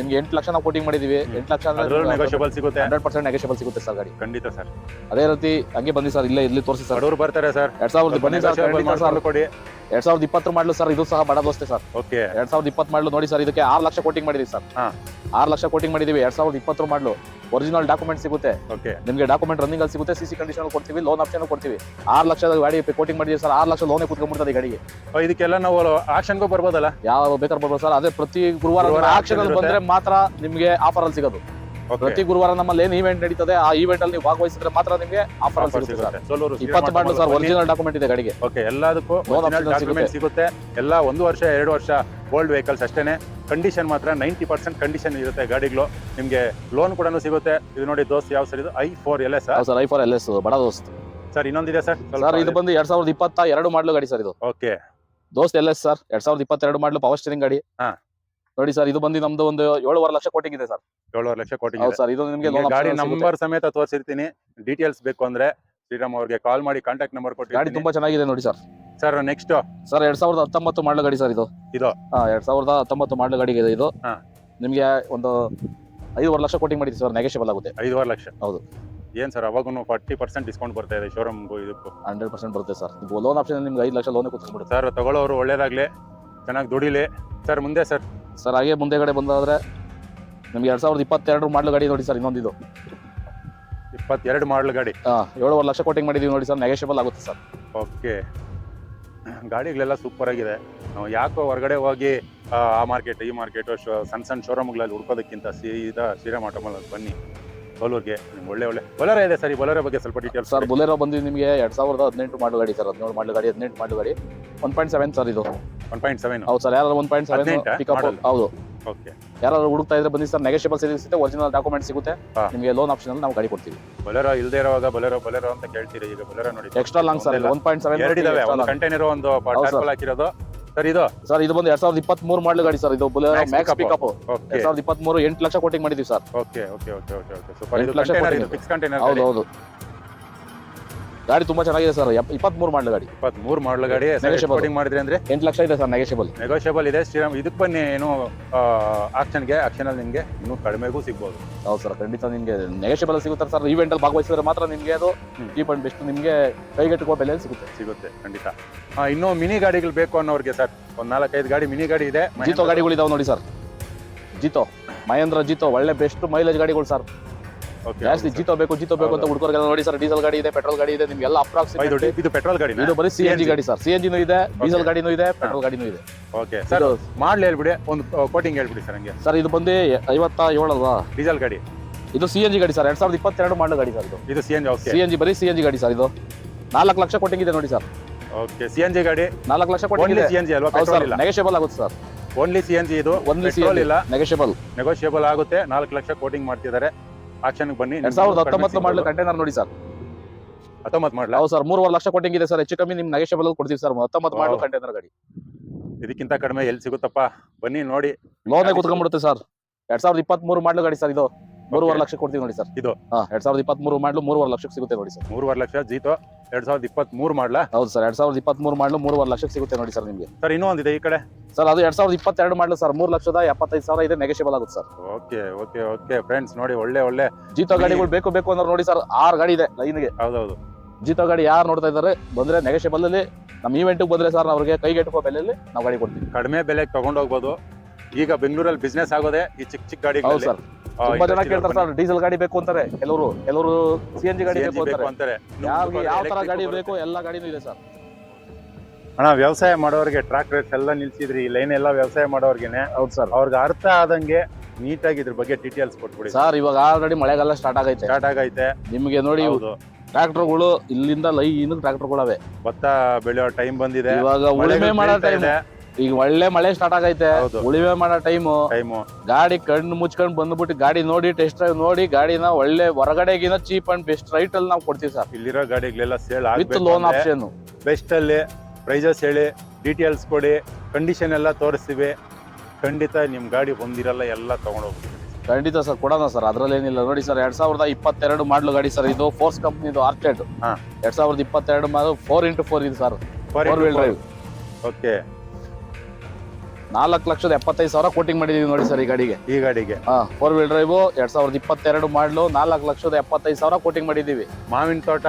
ನಿಮ್ಗೆ ಎಂಟು ಲಕ್ಷ ನಾವು ಕೋಟಿಂಗ್ ಮಾಡಿದೀವಿ. ಎಂಟು ಲಕ್ಷ
ನೆಗೋಷಿಯಬಲ್ ಸಿಗುತ್ತೆ?
ಹಂಡ್ರೆಡ್ ಪರ್ಸೆಂಟ್ ನೆಗೆಷಿಯಬಲ್ ಸಿಗುತ್ತೆ ಸರ್ ಗಾಡಿ.
ಖಂಡಿತ ಸರ್
ಅದೇ ರೀತಿ ಹಂಗೆ ಬನ್ನಿ ಸರ್ ಇಲ್ಲೇ ಇಲ್ಲಿ ತೋರಿಸಿ ಸರ್
ಬರ್ತಾರೆ ಸರ್
ಎರಡ್ ಸಾವಿರದ ಬನ್ನಿ ಸರ್
ಕೊಡಿ.
ಎರಡ್ ಸಾವಿರದ ಇಪ್ಪತ್ತು ಮಾಡಲು ಸರ್ ಇದು ಸಹ ಬಡ ದೋಸ್ತೆ ಸರ್
ಓಕೆ
ಎರಡ್ ಸಾವಿರದ ಇಪ್ಪತ್ತು ಮಾಡಲು ನೋಡಿ ಸರ್ ಇದಕ್ಕೆ ಆರು ಲಕ್ಷ ಕೋಟಿಂಗ್ ಮಾಡಿದೀವಿ ಸರ್. ಆರು ಲಕ್ಷ ಕೋಟಿಂಗ್ ಮಾಡಿದೀವಿ. ಎರಡ್ ಸಾವಿರದ ಇಪ್ಪತ್ತು ಮಾಡಲು. ಒರಿಜಿನಲ್ ಡಾಕ್ಯುಮೆಂಟ್ ಸಿಗುತ್ತೆ.
ಓಕೆ
ನಿಮಗೆ ಡಾಕ್ಯುಮೆಂಟ್ ರನ್ನಿಂಗ್ ಅಲ್ಲಿ ಸಿಗುತ್ತೆ. ಸಿಸಿ ಕಂಡೀಷನ್ ಕೊಡ್ತೀವಿ ಲೋನ್ ಆಪ್ಷನ್ ಕೊಡ್ತೀವಿ. ಆರು ಲಕ್ಷದ ಗಾಡಿ ಕೋಟಿಂಗ್ ಮಾಡಿದೀವಿ ಸರ್ ಆರು ಲಕ್ಷ ಲೋನೇ ಕುತ್ಕೊಂಡ್ಬಿಡ್ತದೆ ಈ ಗಾಡಿಗೆ.
ಇದಕ್ಕೆಲ್ಲ ನಾವು ಆಕ್ಷನ್ಗೂ ಬರ್ಬೋದಲ್ಲ?
ಯಾವ ಬೇಕಾದ್ರೆ ಬರ್ಬೋದು ಸರ್ ಅದೇ ಪ್ರತಿ ಗುರುವಾರ ಆಕ್ಷನ್ ಬಂದ್ರೆ ಮಾತ್ರ ನಿಮಗೆ ಆಫರ್ ಅಲ್ಲಿ ಸಿಗೋದು. ಪ್ರತಿ ಗುರುವಾರ ನಮ್ಮಲ್ಲಿ ಏನ್ ಇವೆಂಟ್ ನಡೀತದೆ ಆ ಇವೆಂಟ್ ಅಲ್ಲಿ ನೀವು ಭಾಗವಹಿಸಿದ್ರೆ ಮಾತ್ರ ನಿಮಗೆ ಆಫರ್ ಸಿಗುತ್ತೆ ಸರ್. ಇಪ್ಪತ್ತು ಮಾಡಲು ಸರ್ ಒರಿಜಿನಲ್ ಡಾಕ್ಯುಮೆಂಟ್ ಇದೆ ಗಾಡಿಗೆ.
ಓಕೆ ಎಲ್ಲದಕ್ಕೂ ಡಾಕ್ಯುಮೆಂಟ್ ಸಿಗುತ್ತೆ. ಎಲ್ಲ ಒಂದು ವರ್ಷ ಎರಡು ವರ್ಷ ಓಲ್ಡ್ ವೆಹಿಕಲ್ಸ್ ಅಷ್ಟೇನೆ. ಕಂಡೀಷನ್ ಮಾತ್ರ ನೈಂಟಿ ಪರ್ಸೆಂಟ್ ಕಂಡೀಷನ್ ಇರುತ್ತೆ ಗಾಡಿಗಳು. ನಿಮಗೆ ಲೋನ್ ಕೂಡ ಸಿಗುತ್ತೆ. ಇದು ನೋಡಿ ದೋಸ್ತ್ ಯಾವ ಸರ್ ಇದು? I four L S
sir I four L S ಬಡ ದೋಸ್ತ್.
ಸರ್ ಇನ್ನೊಂದಿದೆ ಸರ್?
ಸರ್ ಇದು ಬಂದು ಎರಡ್ ಸಾವಿರದ ಇಪ್ಪತ್ತ ಎರಡು ಮಾಡ್ಲು ಗಾಡಿ ಸರ್ ಇದು.
ಓಕೆ
ದೋಸ್ತ್ ಎಲ್ ಎಸ್ ಸರ್ ಎರಡ್ ಸಾವಿರದ ಇಪ್ಪತ್ತೆರಡು ಮಾಡಲು ಪವರ್ ಸ್ಟೇರಿಂಗ್ ಗಾಡಿ.
ಹಾ.
ನೋಡಿ ಸರ್ ಇದು ಬಂದು ನಮ್ದು ಒಂದು ಏಳುವರೆ ಲಕ್ಷ ಕೋಟಿಂಗ್ ಇದೆ ಸರ್.
ಏಳುವರೆ ಲಕ್ಷ ಕೋಟಿ
ಹೌದು ಸರ್ ಇದು ನಿಮಗೆ
ಗಾಡಿ ನಂಬರ್ ಸಮೇತ ತೋರಿಸಿರ್ತೀನಿ. ಡೀಟೇಲ್ಸ್ ಬೇಕು ಅಂದ್ರೆ ಶ್ರೀರಾಮ್ ಅವ್ರಿಗೆ ಕಾಲ್ ಮಾಡಿ ಕಾಂಟ್ಯಾಕ್ಟ್ ನಂಬರ್
ಕೊಟ್ಟು
ಗಾಡಿ
ತುಂಬಾ ಚೆನ್ನಾಗಿದೆ ನೋಡಿ ಸರ್.
ಸರ್ ನೆಕ್ಸ್ಟ್
ಸರ್ ಎರಡ್ ಸಾವಿರದ ಹತ್ತೊಂಬತ್ತು ಮಾಡಲು ಗಾಡಿ ಸರ್ ಇದು.
ಇದು?
ಹಾ ಎರಡ್ ಸಾವಿರದ ಹತ್ತೊಂಬತ್ತು ಮಾಡಲು ಗಾಡಿ ಇದೆ ಇದು.
ನಿಮ್ಗೆ
ನಿಮಗೆ ಒಂದು ಐದುವರೆ ಲಕ್ಷ ಕೋಟಿಂಗ್ ಮಾಡಿದ್ದೀವಿ ಸರ್ ನೆಗೆಷಿಬಲ್ ಆಗುತ್ತೆ.
ಐದುವರೆ ಲಕ್ಷ.
ಹೌದು.
ಏನ್ ಸರ್ ಅವಾಗೂ ಫಾರ್ಟಿ ಪರ್ಸೆಂಟ್ ಡಿಸ್ಕೌಂಟ್ ಬರ್ತಾ ಇದೆ ಶೋರೂಮ್ಗೂ ಇದಕ್ಕೂ?
ಹಂಡ್ರೆಡ್ ಪರ್ಸೆಂಟ್ ಬರುತ್ತೆ ಸರ್. ಲೋನ್ ಆಪ್ಷನ್ ನಿಮ್ಗೆ ಐದು ಲಕ್ಷ ಲೋನ್ ಕೂತ್ಕೊಂಡ್ಬಿಡುತ್ತೆ
ಸರ್ ತಗೊಳ್ಳೋರು ಒಳ್ಳೇದಾಗ್ಲಿ ಚೆನ್ನಾಗಿ ದುಡಿಲಿ. ಸರ್ ಮುಂದೆ ಸರ್.
ಸರ್ ಹಾಗೆ ಮುಂದೆಗಡೆ ಬಂದಾದ್ರೆ ನಿಮ್ಗೆ ಎರಡ್ ಸಾವಿರದ ಇಪ್ಪತ್ತೆರಡು ಮಾಡಲು ಗಾಡಿ ನೋಡಿ ಸರ್ ಇನ್ನೊಂದಿದು.
ಇಪ್ಪತ್ತೆರಡು ಮಾಡಲ್ ಗಾಡಿ?
ಹಾ ಏಳುವರೆ ಲಕ್ಷ ಕೋಟಿಂಗ್ ಮಾಡಿದೀವಿ ನೋಡಿ ಸರ್ ನೆಗೆಷಿಬಲ್ ಆಗುತ್ತೆ ಸರ್.
ಓಕೆ. ಗಾಡಿಗಳೆಲ್ಲ ಸೂಪರ್ ಆಗಿದೆ. ನಾವು ಯಾಕೋ ಹೊರಗಡೆ ಹೋಗಿ ಆ, ಮಾರ್ಕೆಟ್ ಈ ಮಾರ್ಕೆಟ್ ಸಣ್ಣ ಸಣ್ಣ ಶೋರೂಮ್ಗಳಲ್ಲಿ ಹುಡ್ಕೋದಕ್ಕಿಂತ ಸೀದಾ ಶ್ರೀರಾಮ್ ಆಟೋಮಲ್ ಬನ್ನಿ. ಕೋಲೂರ್ಗೆ ನಿಮ್ಗೆ ಒಳ್ಳೆ ಒಳ್ಳೆ ಬೊಲರ ಇದೆ ಸರ್ ಈ ಬೊಲರ ಬಗ್ಗೆ ಸ್ವಲ್ಪ ಡೀಟೇಲ್
ಸರ್ ಬುಲೆರೋ ಬಂದು ನಿಮಗೆ ಎರಡು ಸಾವಿರದ ಹದಿನೆಂಟು ಮಾಡಲು ಗಾಡಿ ಸರ್ ಹದಿನೇಳು ಮಾಡಲು ಗಾಡಿ ಹದಿನೆಂಟು ಮಾಡಲು ಗಾಡಿ. ಒನ್ ಪಾಯಿಂಟ್ ಸೆವೆನ್ ಸರ್ ಇದು.
ಒನ್ ಪಾಯಿಂಟ್ ಸೆವೆನ್
ಹೌದು ಸರ್ ಯಾರು ಒನ್ ಪಾಯಿಂಟ್ ಸೆವೆನ್ ಹೌದು.
ಓಕೆ.
ಯಾರು ಹುಡುಕ್ತಾ ಇದ್ರೆ ಬನ್ನಿ ಸರ್. ನೆಗೆಷಿಬಲ್ ಸಿಗುತ್ತೆ ಒರಿಜಿನಲ್ ಡಾಕ್ಯುಮೆಂಟ್ ಸಿಗುತ್ತೆ.
ಹಾ.
ನಿಮಗೆ ಲೋನ್ ಆಪ್ಷನ್ ಅಲ್ಲಿ ನಾವು ಗಾಡಿ ಕೊಡ್ತೀವಿ.
ಬೊಲೆರೋ ಇಲ್ದೇ ಇರುವಾಗ ಬೊಲೆರೋ ಬೊಲೆರೋ ಅಂತ ಕೇಳ್ತೀರಿ. ಈಗ ಬೊಲೆರೋ ನೋಡಿ.
ಎಕ್ಸ್ಟ್ರಾ ಲಾಂಗ್ ಸರ್
ಒಂದೆಲ್ಲ
ಒನ್ ಪಾಯಿಂಟ್
ಎರಡಿದಾವೆ ಒಂದು ಕಂಟೈನರ್ ಒಂದು
ಹೌದು.
ಟಾರ್ಪಲ್ ಹಾಕಿರೋದು. ಸರ್ ಇದು?
ಸರ್ ಇದು ಬಂದು ಎರಡ್ ಸಾವಿರದ ಇಪ್ಪತ್ತ್ ಮೂರು ಮಾಡಲು ಗಾಡಿ ಸರ್. ಇದು Bolero
Max
max
pickup.
Pickup
okay
ಎರಡ್ ಸಾವಿರದ ಇಪ್ಪತ್ತ್ ಮೂರು ಎಂಟು ಲಕ್ಷ ಕೋಟಿಂಗ್ ಮಾಡಿದೀವಿ sir
okay okay okay okay okay super ಇದು
ಎಂಟು ಲಕ್ಷ
ಕಂಟೈನರ್. ಫಿಕ್ಸ್ ಕಂಟೈನರ್
ಹೌದು ಹೌದು ಗಾಡಿ ತುಂಬಾ ಚೆನ್ನಾಗಿದೆ ಸರ್. ಇಪ್ಪತ್ತ್ ಮೂರು ಮಾಡಲು ಗಾಡಿ.
ಇಪ್ಪತ್ತ್ ಮೂರು ಮಾಡಲ್ ಗಾಡಿ. ಕೋಟಿಂಗ್ ಮಾಡಿದ್ರೆ ಅಂದ್ರೆ?
ಎಂಟು ಲಕ್ಷ ಇದೆ ಸರ್ ನೆಗೋಷಿಯಬಲ್
ನೆಗೋಷಿಯಬಲ್ ಇದೆ ಶ್ರೀರಾಮ್. ಇದಕ್ಕೆ ಬನ್ನಿ ಏನು ಆಕ್ಷನ್ಗೆ ಆಕ್ಷನಲ್ಲಿ ನಿಮಗೆ ಇನ್ನೂ ಕಡಿಮೆಗೂ ಸಿಗ್ಬೋದು.
ಹೌದು ಸರ್ ಖಂಡಿತ ನಿಮಗೆ ನೆಗೋಷಿಯಬಲ್ ಸಿಗುತ್ತೆ ಸರ್. ಈವೆಂಟ್ ಅಲ್ಲಿ ಭಾಗವಹಿಸಿದ್ರೆ ಮಾತ್ರ ನಿಮಗೆ ಅದು
ಕೀಪ್
ಚೀಪ್ ಅಂಡ್ ಬೆಸ್ಟ್ ನಿಮಗೆ ಕೈಗೆಟುಕುವ ಬೆಲೆಯಲ್ಲಿ ಸಿಗುತ್ತೆ.
ಸಿಗುತ್ತೆ ಖಂಡಿತ. ಇನ್ನೂ ಮಿನಿ ಗಾಡಿಗಳು ಬೇಕು ಅನ್ನೋರಿಗೆ ಸರ್. ಒಂದ್ ನಾಲ್ಕೈದು ಗಾಡಿ ಮಿನಿ ಗಾಡಿ ಇದೆ.
ಜೀತೋ ಗಾಡಿಗಳು ಇದಾವೆ ನೋಡಿ ಸರ್. ಜೀತೋ ಮಹೇಂದ್ರ ಜೀತೋ ಒಳ್ಳೆ ಬೆಸ್ಟ್ ಮೈಲೇಜ್ ಗಾಡಿಗಳು ಸರ್. ಜಾಸ್ತಿ ಜೀತೋ ಬೇಕು ಜೀತೋ ಬೇಕು ಅಂತ. ಹುಡುಗರಿಗೆಲ್ಲ ನೋಡಿ ಸರ್ ಡೀಸೆಲ್ ಗಾಡಿ ಇದೆ ಪೆಟ್ರೋಲ್ ಗಾಡಿ ಇದೆ ನಿಮ್ಗೆಲ್ಲ
ಎಲ್ಲ ಇದು
ಅಪ್ರಾಕ್ಸಿಮೇಟ್
ಇದು ಪೆಟ್ರೋಲ್ ಗಾಡಿ
ಇದು ಬರೀ ಸಿ ಎನ್ ಜಿ ಗಾಡಿ ಸರ್ ಸಿ ಎನ್ ಜಿನೂ ಇದೆ ಡೀಸೆಲ್. ಗಾಡಿನೂ ಇದೆ ಪೆಟ್ರೋಲ್ ಗಾಡಿನೂ ಇದೆ
ಓಕೆ ಸರ್
ಇದು-
ಮಾಡ್ಲಿ ಹೇಳ್ಬಿಡಿ ಒಂದು ಕೋಟಿಂಗ್ ಹೇಳ್ಬಿಡಿ ಸರ್ ಹಂಗೆ
ಸರ್ ಇದು ಬಂದು ಐವತ್ತ ಏಳಲ್ವಾ
ಡೀಸೆಲ್ ಗಾಡಿ
ಇದು ಸಿ ಎನ್ ಜಿ ಗಾಡಿ ಸರ್ ಎರಡ್ ಸಾವಿರದ ಇಪ್ಪತ್ತೆರಡು ಮಾಡಲು ಗಾಡಿ ಸರ್ ಇದು
ಇದು C N G
C N G ಬರೀ ಸಿ ಎನ್ ಜಿ ಗಾಡಿ ಸರ್ ಇದು ನಾಲ್ಕು ಲಕ್ಷ ಕೊಟ್ಟಿಗಿದೆ ನೋಡಿ sir
okay C N G ಗಾಡಿ
ನಾಲ್ಕು ಲಕ್ಷ
ಓನ್ಲಿ
ಕೊಟ್ಟಿಗಿದೆ
ಸಿ ಎನ್ ಜಿ ಅಲ್ವಾ
ಸರ್
ಇಲ್ಲ
ನೆಗೆಷಿಬಲ್ ಆಗುತ್ತೆ sir
only C N G ಇದು
ಒಂದು ಸಿ
ಎನ್ ಇಲ್ಲ
ನೆಗೆಷಿಯಬಲ್
ನೆಗೋಷಿಯಬಲ್ ಆಗುತ್ತೆ ನಾಲ್ಕು ಲಕ್ಷ ಕೋಟಿಂಗ್ ಮಾಡ್ತಿದ್ದಾರೆ ಆಕ್ಷನ್ಗೆ ಬನ್ನಿ
ಎರಡ್ ಸಾವಿರದ ಹತ್ತೊಂಬತ್ತು ಮಾಡಲು ಕಂಟೈನರ್ ನೋಡಿ ಸರ್
ಹತ್ತೊಂಬತ್ತು ಮಾಡಲ?
ಹೌದು ಸರ್ ಮೂರುವರೆ ಲಕ್ಷ ಕೊಟ್ಟಿಂಗ್ ಇದೆ ಸರ್ ಹೆಚ್ಚು ಕಮ್ಮಿ ನಿಮ್ ನೆಗೆಷಿಬಲ್ ಕೊಡ್ತೀವಿ ಸರ್ ಹತ್ತೊಂಬತ್ತು ಮಾಡಲು. ಕಂಟೈನರ್ ಗಾಡಿ.
ಇದಕ್ಕಿಂತ ಕಡಿಮೆ ಎಲ್ಲಿ ಸಿಗುತ್ತಪ್ಪ? ಬನ್ನಿ ನೋಡಿ.
ಲೋನೇ ಕುತ್ಕೊಂಡ್ಬಿಡುತ್ತೆ ಸರ್. ಎರಡ್ ಸಾವಿರದ ಇಪ್ಪತ್ತ್ ಮೂರು ಮಾಡಲು ಗಾಡಿ ಸರ್ ಇದು. ಮೂರುವರೆ ಲಕ್ಷ ಕೊಡ್ತೀವಿ ನೋಡಿ ಸರ್.
ಇದು?
ಎರಡ್ ಸಾವಿರದ ಇಪ್ಪತ್ತ್ ಮೂರು ಮಾಡಲು ಮೂರುವರೆ ಲಕ್ಷಕ್ಕೆ ಸಿಗುತ್ತೆ ನೋಡಿ ಸರ್.
ಮೂರುವರೆ ಲಕ್ಷ ಜೀತೋ ಎರಡ್ ಸಾವಿರದ ಇಪ್ಪತ್ತ್ ಮೂರು ಮಾಡ್ಲಾ?
ಹೌದು ಸರ್ ಎರಡ್ ಸಾವಿರದ ಇಪ್ಪತ್ತ್ ಮೂರು ಮಾಡಲು ಮೂರುವರೆ ಲಕ್ಷಕ್ಕೆ ಸಿಗುತ್ತೆ ನೋಡಿ ಸರ್ ನಿಮಗೆ.
ಸರ್ ಇನ್ನೂ ಒಂದಿದೆ ಈ ಕಡೆ?
ಸರ್ ಅದು ಎರಡ್ ಸಾವಿರದ ಇಪ್ಪತ್ತೆರಡು ಮಾಡಲು ಸರ್ ಮೂರು ಲಕ್ಷದ ಎಪ್ಪತ್ತೈದು ಸಾವಿರ ಇದೆ ನೆಗೆಷಿಯಬಲ್ ಆಗುತ್ತೆ sir.
Okay okay okay friends ನೋಡಿ ಒಳ್ಳೆ ಒಳ್ಳೆ.
ಜೀತೋ ಗಾಡಿಗಳು ಬೇಕು ಬೇಕು ಅಂದ್ರೆ ನೋಡಿ ಸರ್ ಆರು ಗಾಡಿ ಇದೆ ಲೈನ್ಗೆ.
ಹೌದೌದು.
ಜೀತೋ ಗಾಡಿ ಯಾರು ನೋಡ್ತಾ ಇದ್ದಾರೆ ಬಂದ್ರೆ ನೆಗೆಷಿಬಲ್ ಅಲ್ಲಿ ನಮ್ಮ ಇವೆಂಟ್ಗೆ ಬಂದ್ರೆ ಸರ್ ಅವ್ರಿಗೆ ಕೈಗೆಟುಕೋ ಬೆಲೆಯಲ್ಲಿ ನಾವು ಗಾಡಿ ಕೊಡ್ತೀವಿ.
ಕಡಿಮೆ ಬೆಲೆಗೆ ತಗೊಂಡೋಗ್ಬೋದು ಈಗ ಬೆಂಗಳೂರಲ್ಲಿ ಬಿಸ್ನೆಸ್ ಆಗೋದೇ ಈ ಚಿಕ್ಕ ಚಿಕ್ಕ
ಹೌದು ಸರ್. ತುಂಬಾ ಜನ ಕೇಳ್ತಾರೆ ಸರ್ ಡೀಸೆಲ್ ಗಾಡಿ ಬೇಕು ಅಂತಾರೆ. ಕೆಲವರು ಕೆಲವರು ಸಿ ಎನ್ ಜಿ ಗಾಡಿ ಬೇಕು ಅಂತಾರೆ. ಯಾವ ತರ ಗಾಡಿ ಬೇಕು ಎಲ್ಲ ಗಾಡಿನೂ ಇದೆ ಸರ್.
ಅಣ್ಣ ವ್ಯವಸಾಯ ಮಾಡೋರಿಗೆ ಟ್ರ್ಯಾಕ್ಟರ್ ಎಲ್ಲ ನಿಲ್ಸಿದ್ರಿ ಈ ಲೈನ್ ಎಲ್ಲ ವ್ಯವಸಾಯ ಮಾಡೋರ್ಗೆನೆ.
ಹೌದು ಸರ್.
ಅವ್ರಿಗೆ ಅರ್ಥ ಆದಂಗೆ ನೀಟಾಗಿ ಇದ್ರ ಬಗ್ಗೆ ಡೀಟೇಲ್ಸ್ ಕೊಟ್ಬಿಡಿ.
ಸರ್ ಇವಾಗ ಆಲ್ರೆಡಿ ಮಳೆಗಾಲ ಸ್ಟಾರ್ಟ್ ಆಗೈತೆ.
ಸ್ಟಾರ್ಟ್ ಆಗೈತೆ.
ನಿಮಗೆ ನೋಡಿ
ಹೌದು.
ಟ್ರಾಕ್ಟರ್ಗಳು ಇಲ್ಲಿಂದ ಲೈನ್ ಟ್ರಾಕ್ಟರ್ಗಳವೆ
ಭತ್ತ ಬೆಳೆಯೋ ಟೈಮ್ ಬಂದಿದೆ.
ಇವಾಗ ಉಳುಮೆ ಮಾಡೋ ಟೈಮ್ ಈಗ ಒಳ್ಳೆ ಮಳೆ ಸ್ಟಾರ್ಟ್ ಆಗೈತೆ. ಉಳಿವೆ ಮಾಡೋ ಟೈಮು
ಟೈಮು
ಗಾಡಿ ಕಣ್ಣು ಮುಚ್ಕೊಂಡ್ ಬಂದ್ಬಿಟ್ಟು ಗಾಡಿ ನೋಡಿ ಟೆಸ್ಟ್ ಡ್ರೈವ್ ನೋಡಿ ಗಾಡಿನ ಒಳ್ಳೆ ಹೊರಗಡೆಗಿನ ಚೀಪ್ ಅಂಡ್ ಬೆಸ್ಟ್ ರೈಟ್ ಅಲ್ಲಿ ನಾವು ಕೊಡ್ತೀವಿ ಸರ್.
ಇಲ್ಲಿರೋ ಗಾಡಿಗಳೆಲ್ಲ sale
with loan option
best ಅಲ್ಲಿ ಪ್ರೈಸಸ್ ಹೇಳಿ ಡೀಟೇಲ್ಸ್ ಕೊಡಿ ಕಂಡೀಷನ್ ಎಲ್ಲ ತೋರಿಸ್ತೀವಿ. ಖಂಡಿತ ನಿಮ್ ಗಾಡಿ ಬಂದಿರಲ್ಲ ಎಲ್ಲ ತಗೊಂಡೋಗ್ತೀವಿ
ಖಂಡಿತ ಸರ್ ಕೊಡೋಣ ಸರ್ ಅದ್ರಲ್ಲಿ ಏನಿಲ್ಲ ನೋಡಿ ಸರ್ ಎರಡ್ ಸಾವಿರದ ಇಪ್ಪತ್ತೆರಡು ಮಾಡಲು ಗಾಡಿ ಸರ್ ಇದು ಫೋರ್ಸ್ ಕಂಪ್ನಿದು ಆರ್ಚೆಡ್
ಹಾ.
ಎರಡ್ ಸಾವಿರದ ಇಪ್ಪತ್ತೆರಡು ಮಾಡು ಫೋರ್ ಇಂಟು ಫೋರ್ ಇದು sir. Four wheel drive
okay
ನಾಲ್ಕು ಲಕ್ಷದ ಎಪ್ಪತ್ತೈದು ಸಾವಿರ ಕೋಟಿಂಗ್ ಮಾಡಿದೀವಿ ನೋಡಿ ಸರ್ ಈ ಗಾಡಿಗೆ.
ಈ ಗಾಡಿಗೆ.
ಫೋರ್ ವೀಲ್ ಡ್ರೈವ್ ಎರಡ್ ಸಾವಿರದ ಇಪ್ಪತ್ತೆರಡು ಮಾಡಲು ನಾಲ್ಕು ಲಕ್ಷದ ಎಪ್ಪತ್ತೈದು ಸಾವಿರ ಕೋಟಿಂಗ್ ಮಾಡಿದೀವಿ.
ಮಾವಿನ ತೋಟ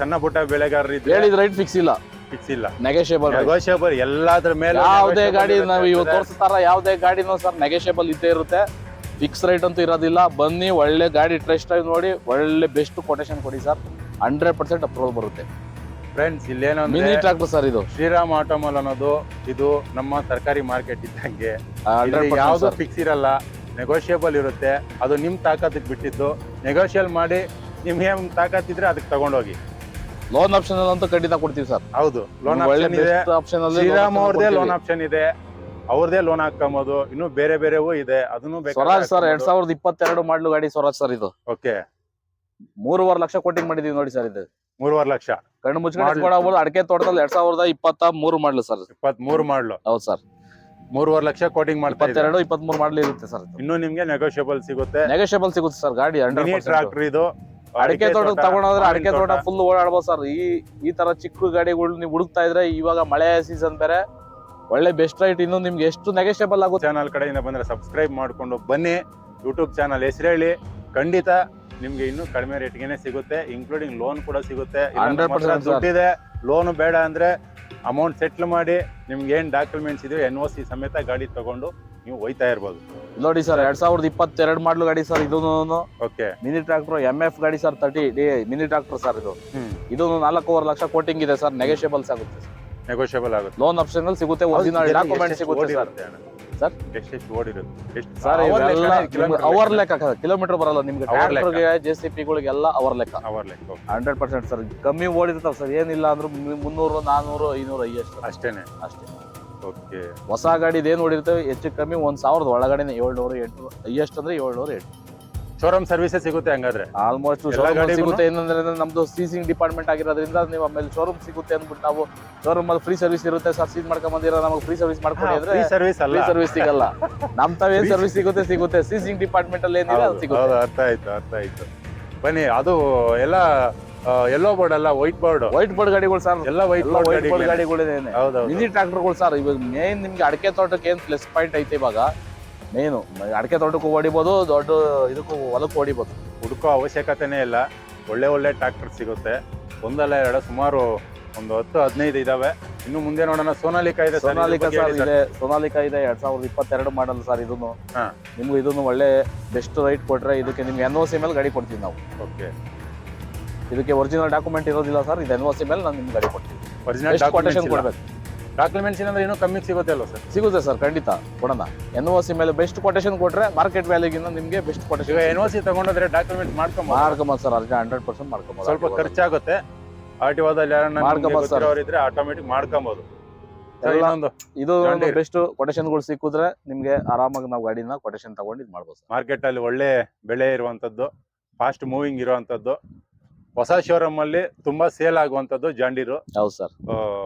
ಸಣ್ಣ ಪುಟ್ಟ ಬೆಳೆಗಾರರು
ಹೇಳಿದ ರೈಟ್ ಫಿಕ್ಸ್ ಇಲ್ಲ.
ಫಿಕ್ಸ್ ಇಲ್ಲ.
ನೆಗೋಷಿಯಬಲ್
ನೆಗೋಷಿಯಬಲ್ ಎಲ್ಲಾದ್ರ ಮೇಲೆ
ಯಾವುದೇ ಗಾಡಿ ನಾವು ಇವಾಗ. ತೋರಿಸ್ತಾರ ಯಾವುದೇ ಗಾಡಿನೂ ಸರ್ ನೆಗೋಷಿಯಬಲ್ ಇದ್ದೇ ಇರುತ್ತೆ. ಫಿಕ್ಸ್ ರೇಟ್ ಅಂತೂ ಇರೋದಿಲ್ಲ. ಬನ್ನಿ ಒಳ್ಳೆ ಗಾಡಿ ಟ್ರೆಸ್ಟ್ ಡ್ರೈವ್ ನೋಡಿ ಒಳ್ಳೆ ಬೆಸ್ಟ್ ಕೊಟೇಶನ್ ಕೊಡಿ ಸರ್. ಹಂಡ್ರೆಡ್ ಪರ್ಸೆಂಟ್ ಅಪ್ರೂವಲ್ ಬರುತ್ತೆ.
ಫ್ರೆಂಡ್ಸ್ ಇಲ್ಲೇನೋ
ಮಿನಿ ಟ್ರಾಕ್ಟರ್ ಸರ್ ಇದು.
ಶ್ರೀರಾಮ್ ಆಟೋಮಲ್ ಅನ್ನೋದು ಇದು ನಮ್ಮ ಸರ್ಕಾರಿ ಮಾರ್ಕೆಟ್ ಇದ್ದಂಗೆ. ಯಾವುದು ಫಿಕ್ಸ್ ಇರಲ್ಲ ನೆಗೋಷಿಯೇಬಲ್ ಇರುತ್ತೆ. ಅದು ನಿಮ್ ತಾಕತ್ತಿಗೆ ಬಿಟ್ಟಿದ್ದು. ನೆಗೋಷಿಯಲ್ ಮಾಡಿ ನಿಮ್ಗೆ ತಾಕತ್ತಿದ್ರೆ ಅದಕ್ಕೆ ತಗೊಂಡೋಗಿ.
ಲೋನ್ ಆಪ್ಷನ್ ಅಂತೂ ಖಂಡಿತ ಕೊಡ್ತೀವಿ ಸರ್.
ಹೌದು ಲೋನ್ ಆಪ್ಷನ್ ಇದೆ. ಶ್ರೀರಾಮ್ ಅವ್ರದೇ ಲೋನ್ ಆಪ್ಷನ್ ಇದೆ. ಅವ್ರದೇ ಲೋನ್ ಹಾಕೊಂಬೋದು ಇನ್ನು ಬೇರೆ ಬೇರೆವೂ ಇದೆ. ಅದನ್ನು
ಸ್ವರಾಜ್ ಸರ್ ಎರಡ್ ಸಾವಿರದ ಇಪ್ಪತ್ತೆರಡು ಮಾಡ್ಲು ಗಾಡಿ ಸ್ವರಾಜ್ ಸರ್ ಇದು.
ಓಕೆ.
ಮೂರುವರೆ ಲಕ್ಷ ಕೋಟಿಂಗ್ ಮಾಡಿದೀವಿ ನೋಡಿ ಸರ್ ಇದು.
ಮೂರುವರೆ ಲಕ್ಷ.
ಕಣ್ಣು ಮುಚ್ಕೊಂಡು. ಕೊಡಬಹುದು ಅಡಕೆ ತೋಟದಲ್ಲಿ ಎರಡ್ ಸಾವಿರದ ಇಪ್ಪತ್ತ ಮೂರು ಮಾಡ್ಲು ಸರ್.
ಇಪ್ಪತ್ ಮೂರು ಮಾಡ್ಲು.
ಹೌದು ಸರ್.
ಮೂರುವರೆ ಲಕ್ಷ ಕೋಟಿಂಗ್ ಮಾಡ್ತಾರೆ ಇಪ್ಪತ್
ಇಪ್ಪತ್ತೆರಡು ಮೂರು ಮಾಡ್ಲು ಇರುತ್ತೆ ಸರ್
ಇನ್ನು ನಿಮ್ಗೆ ನೆಗೋಷಿಯಬಲ್ ಸಿಗುತ್ತೆ.
ನೆಗೋಷಿಯಬಲ್ ಸಿಗುತ್ತೆ ಸರ್ ಗಾಡಿ
ಮಿನಿ ಟ್ರಾಕ್ಟರ್ ಇದು.
ಅಡಿಕೆ ತೋಟ ತಗೊಂಡೋದ್ರೆ
ಮಾವಿನ
ಅಡಿಕೆ ತೋಟ ಫುಲ್ ಓಡಾಡ್ಬೋದು ಸರ್. ಈ ಈ ತರ ಚಿಕ್ಕ ಗಾಡಿಗಳು ನೀವು ಹುಡುಕ್ತಾ ಇದ್ರೆ ಇವಾಗ ಮಳೆ ಸೀಸನ್ ಬೇರೆ. ಒಳ್ಳೆ ಬೆಸ್ಟ್ ರೈಟ್ ಇನ್ನು ನಿಮ್ಗೆ ಎಷ್ಟು ನೆಗೆಷಿಯಬಲ್ ಆಗುತ್ತೆ?
ಚಾನಲ್ ಕಡೆಯಿಂದ ಬಂದ್ರೆ ಸಬ್ಸ್ಕ್ರೈಬ್ ಮಾಡ್ಕೊಂಡು ಬನ್ನಿ. ಯೂಟ್ಯೂಬ್ ಚಾನಲ್ ಹೆಸರು ಹೇಳಿ. ಖಂಡಿತ ನಿಮ್ಗೆ ಇನ್ನೂ ಕಡಿಮೆ ರೇಟ್ಗೆನೆ ಸಿಗುತ್ತೆ ಇನ್ಕ್ಲೂಡಿಂಗ್ ಲೋನ್ ಕೂಡ ಸಿಗುತ್ತೆ. ಇಲ್ಲ ನಮ್ಮ
100%
ಹತ್ರ
sir.
ದುಡ್ಡಿದೆ ಲೋನ್ ಬೇಡ ಅಂದ್ರೆ ಅಮೌಂಟ್ ಸೆಟ್ಲ್ ಮಾಡಿ ನಿಮ್ಗೆ ಏನ್ ಡಾಕ್ಯುಮೆಂಟ್ಸ್ ಇದೆಯೋ ಎನ್ ಒ ಸಿ ಸಮೇತ ಗಾಡಿ ತಗೊಂಡು ನೀವು ಹೋಯ್ತಾ ಇರ್ಬೋದು.
ನೋಡಿ ಸರ್ ಎರಡ್ ಸಾವಿರದ ಇಪ್ಪತ್ತೆರಡು ಮಾಡ್ಲು ಗಾಡಿ ಸರ್ ಇದು
okay
mini tractor M F ಗಾಡಿ sir thirty mini tractor sir ಇದು. ಇದು ನಾಲ್ಕೂವರೆ ಲಕ್ಷ ಕೋಟಿಂಗ್ ಇದೆ ಸರ್ ನೆಗೆಷಿಯಬಲ್ಸ್ ಆಗುತ್ತೆ
ನೆಗೋಷಿಯಬಲ್ ಆಗುತ್ತೆ.
ಲೋನ್ ಆಪ್ಷನ್ ಸಿಗುತ್ತೆ ಒರಿಜಿನಲ್ ಡಾಕ್ಯುಮೆಂಟ್ ಸಿಗುತ್ತೆ ಸರ್. ಸರ್?
ಓಡಿರುತ್ತೆ ಎಷ್ಟು
ಅವರ್
ಲೆಕ್ಕ.
ಕಿಲೋಮೀಟರ್ ಬರಲ್ಲ ನಿಮ್ಗೆ. ಟ್ರಾಕ್ಟರ್ಗೆ ಜೆ ಸಿ ಪಿಗಳಿಗೆಲ್ಲ ಅವರ್ ಲೆಕ್ಕ.
ಅವರ್ ಲೆಕ್ಕ
ಹಂಡ್ರೆಡ್ ಪರ್ಸೆಂಟ್ ಸರ್ ಕಮ್ಮಿ ಓಡಿರ್ತಾವ ಸರ್. ಏನಿಲ್ಲ ಅಂದ್ರೆ ಮುನ್ನೂರು ನಾನೂರು ಐನೂರು ಅಯ್ಯಷ್ಟು
ಅಷ್ಟೇನೆ?
ಅಷ್ಟೇ.
ಓಕೆ.
ಹೊಸ ಗಾಡಿ ಏನ್ ಓಡಿರ್ತೇವೆ ಹೆಚ್ಚು ಕಮ್ಮಿ ಒಂದ್ ಸಾವಿರದ ಒಳಗಡೆನೆ ಏಳ್ನೂರು ಎಂಟು ಹೈಯೆಸ್ಟ್ ಅಂದ್ರೆ ಏಳ್ನೂರು ಎಂಟು
ಶೋರೂಮ್ ಸರ್ವಿಸ್ ಸಿಗುತ್ತೆ ಹಂಗಾದ್ರೆ.
ಆಲ್ಮೋಸ್ಟ್ ಶೋರೂಮ್ ಸಿಗುತ್ತೆ. ಏನಂದ್ರೆ ನಮ್ದು ಸೀಸಿಂಗ್ ಡಿಪಾರ್ಟ್ಮೆಂಟ್ ಆಗಿರೋದ್ರಿಂದ ನೀವು ಆಮೇಲೆ ಶೋರೂಮ್ ಸಿಗುತ್ತೆ ಅಂದ್ಬಿಟ್ಟು ನಾವು ಶೋರೂಮ್ ಅಲ್ಲಿ ಫ್ರೀ ಸರ್ವಿಸ್ ಇರುತ್ತೆ. ಸರ್ ಸೀಸ್ ಮಾಡ್ಕೊಂಡ್ ಬಂದಿರೋ? ನಮಗೆ ಫ್ರೀ ಸರ್ವಿಸ್ ಮಾಡ್ಕೊಡಿ ಅಂದ್ರೆ
ಸರ್ವಿಸ್ ಅಲ್ಲ.
ಸರ್ವಿಸ್ ಸಿಗಲ್ಲ. ನಮ್ ತಾವ್
ಏನ್
ಸರ್ವಿಸ್ ಸಿಗುತ್ತೆ ಸಿಗುತ್ತೆ. ಸೀಸಿಂಗ್ ಡಿಪಾರ್ಟ್ಮೆಂಟ್ ಅಲ್ಲಿ ಏನಿದೆ ಅದು ಸಿಗುತ್ತೆ.
ಅರ್ಥ ಆಯ್ತು ಅರ್ಥ ಆಯ್ತು. ಬನ್ನಿ ಅದು ಎಲ್ಲ ಎಲ್ಲೋ ಬೋರ್ಡ್ ಅಲ್ಲ ವೈಟ್ ಬೋರ್ಡ್
ವೈಟ್ ಬೋರ್ಡ್ ಗಾಡಿಗಳು ಸರ್
ಎಲ್ಲ ವೈಟ್
ವೈಟ್ ಬೋರ್ಡ್
ಗಾಡಿಗಳು
ಇದೆ
ಹೌದು
ಮಿನಿ ಟ್ರಾಕ್ಟರ್ಗಳು ಸರ್ ಇವಾಗ ಮೇನ್ ನಿಮ್ಗೆ ಅಡಕೆ ತೋಟಕ್ಕೆ ಏನ್ ಪ್ಲಸ್ ಪಾಯಿಂಟ್ ಐತೆ ಇವಾಗ? ಮೇನು ಅಡಕೆ ತೋಟಕ್ಕೂ ಹೊಡಿಬೋದು ದೊಡ್ಡ ಇದಕ್ಕೂ ಹೊಲಕ್ಕೂ ಹೊಡಿಬೋದು
ಹುಡುಕೋ ಅವಶ್ಯಕತೆನೇ ಇಲ್ಲ. ಒಳ್ಳೆ ಒಳ್ಳೆ ಟ್ರಾಕ್ಟರ್ ಸಿಗುತ್ತೆ. ಒಂದಲ್ಲ ಎರಡು ಸುಮಾರು ಒಂದು ಹತ್ತು ಹದಿನೈದು ಇದಾವೆ. ಇನ್ನು ಮುಂದೆ ನೋಡೋಣ. ಸೋನಾಲಿಕಾ ಇದೆ ಇದ್ರ
ಸೋನಾಲಿಕಾ
ಬಗ್ಗೆ
ಸರ್
ಹೇಳಿ
ಇದೆ. ಸೋನಾಲಿಕಾ ಇದೆ ಎರಡ್ ಸಾವಿರದ ಇಪ್ಪತ್ತೆರಡು ಮಾಡಲ್ ಸರ್ ಇದನ್ನು
ಹಾ.
ನಿಮ್ಗೆ ಇದನ್ನು ಒಳ್ಳೆ ಬೆಸ್ಟ್ ರೈಟ್ ಕೊಟ್ರೆ ಇದಕ್ಕೆ ನಿಮ್ಗೆ ಎನ್ ಓ ಸಿ ಮೇಲೆ ಗಾಡಿ ಕೊಡ್ತೀವಿ ನಾವು.
ಓಕೆ.
ಇದಕ್ಕೆ ಒರಿಜಿನಲ್ ಡಾಕ್ಯುಮೆಂಟ್ ಇರೋದಿಲ್ಲ ಸರ್ ಇದು ಎನ್ ಓ ಸಿ ಮೇಲೆ ನಾನು ನಿಮ್ಗೆ ಗಾಡಿ ಕೊಡ್ತೀವಿ.
ಒರಿಜಿನಲ್
ಎಷ್ಟು ಕೊಟೇಶನ್ ಕೊಡ್ಬೇಕು.
ಡಾಕ್ಯುಮೆಂಟ್ಸ್ ಅಂದ್ರೆ ಇನ್ನೂ ಕಮ್ಮಿ ಸಿಗುತ್ತೆ ಅಲ್ವಾ ಸರ್?
ಸಿಗುತ್ತೆ ಸರ್ ಖಂಡಿತ. ಕೊಡೋಣ. ಎನ್ ಓ ಸಿ ಮೇಲೆ ಬೆಸ್ಟ್ ಕೊಟೇಶನ್ ಕೊಟ್ರೆ ಮಾರ್ಕೆಟ್ ವ್ಯಾಲ್ಯೂಗಿಂತ ನಿಮಗೆ ಬೆಸ್ಟ್
ಈಗ
ಕೊಟೇಶನ್
ಎನ್ ಓ ಸಿ ತಗೊಂಡ್ರೆ ಡಾಕ್ಯುಮೆಂಟ್ ಮಾಡ್ಕೊಂಬ
ಮಾಡ್ಕೊಂಬೋದು ಸರ್ ಅರ್ಜ ಹಂಡ್ರೆಡ್ ಪರ್ಸೆಂಟ್ ಮಾಡ್ಕೊಂಬ
ಸ್ವಲ್ಪ ಖರ್ಚಾಗುತ್ತೆ ಆರ್ ಟಿ ಓದಲ್ಲಿ
ಮಾಡ್ಕೊಂಬೋದು.
ಇದ್ರೆ ಆಟೋಮೆಟಿಕ್ ಮಾಡ್ಕೊಂಬೋದು.
ಇದು ಬೆಸ್ಟ್ ಕೊಟೇಶನ್ಗಳು ಸಿಕ್ಕಿದ್ರೆ ನಿಮ್ಗೆ ಆರಾಮಾಗಿ ನಾವು ಗಾಡಿನ ಕೊಟೇಶನ್ ತಗೊಂಡು ಇದು ಮಾಡ್ಬೋದು
ಮಾರ್ಕೆಟ್ ಅಲ್ಲಿ ಒಳ್ಳೆ ಬೆಳೆ ಇರುವಂತದ್ದು ಫಾಸ್ಟ್ ಮೂವಿಂಗ್ ಇರುವಂತದ್ದು ಹೊಸ ಶೋರೂಮ್ ಅಲ್ಲಿ ತುಂಬಾ ಸೇಲ್ ಆಗುವಂತದ್ದು ಜಾಂಡೀರು
ಹೌದು ಸರ್.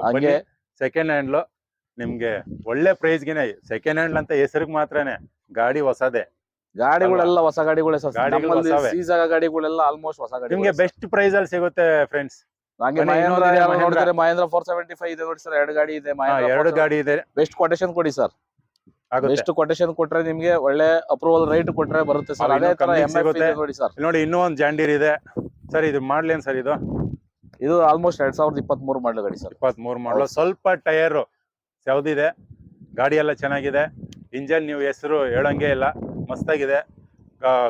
ಹಂಗೆ
ಸೆಕೆಂಡ್ ಹ್ಯಾಂಡ್ಲು ನಿಮ್ಗೆ ಒಳ್ಳೆ ಪ್ರೈಸ್ಗೆನೆ ಸೆಕೆಂಡ್ ಹ್ಯಾಂಡ್ ಅಂತ ಹೆಸರಿಗೆ ಮಾತ್ರನೇ ಗಾಡಿ ಹೊಸದೇ.
ಗಾಡಿಗಳೆಲ್ಲ ಹೊಸ ಗಾಡಿಗಳೇ
ಹೊಸವೇ.
ಗಾಡಿಗಳೆಲ್ಲ ಆಲ್ಮೋಸ್ಟ್ ಹೊಸ ಗಾಡಿ
ನಿಮ್ಗೆ ಬೆಸ್ಟ್ ಪ್ರೈಸ್ ಅಲ್ಲಿ ಸಿಗುತ್ತೆ ಫ್ರೆಂಡ್ಸ್ ಬನ್ನಿ,
ಮಹೇಂದ್ರ ನೋಡಿದ್ರೆ ಮಹೇಂದ್ರ ಫೋರ್ ಸೆವೆಂಟಿ ಫೈವ್ ಇದೆ ನೋಡಿ ಸರ್. ಎರಡು ಗಾಡಿ ಇದೆ
ಎರಡು ಗಾಡಿ ಇದೆ.
ಬೆಸ್ಟ್ ಕೊಟೇಶನ್ ಕೊಡಿ ಸರ್. ಬೆಸ್ಟ್ ಕೊಟೇಶನ್ ಕೊಟ್ರೆ ನಿಮ್ಗೆ ಒಳ್ಳೆ ಅಪ್ರೂವಲ್ ರೇಟ್ ಕೊಟ್ರೆ ಬರುತ್ತೆ ಸರ್.
ಅದೇ
ತರ ನೋಡಿ ಸರ್.
ನೋಡಿ ಇನ್ನೂ ಒಂದು ಜಾಂಡೀರ್ ಇದೆ. ಸರ್ ಇದು ಮಾಡ್ಲೇನ್ ಸರ್ ಇದು?
ಇದು ಆಲ್ಮೋಸ್ಟ್ ಎರಡ್ ಸಾವಿರದ ಇಪ್ಪತ್ತ್ ಮೂರು ಮಾಡಲು ಗಾಡಿ ಸರ್.
ಇಪ್ಪತ್ತ್ ಮೂರು ಮಾಡಲು ಸ್ವಲ್ಪ ಟೈರ್ ಯಾವ್ದಿದೆ ಗಾಡಿ ಎಲ್ಲ ಚೆನ್ನಾಗಿದೆ. ಇಂಜನ್ ನೀವು ಹೆಸರು ಹೇಳಂಗೆ ಇಲ್ಲ ಮಸ್ತಾಗಿದೆ.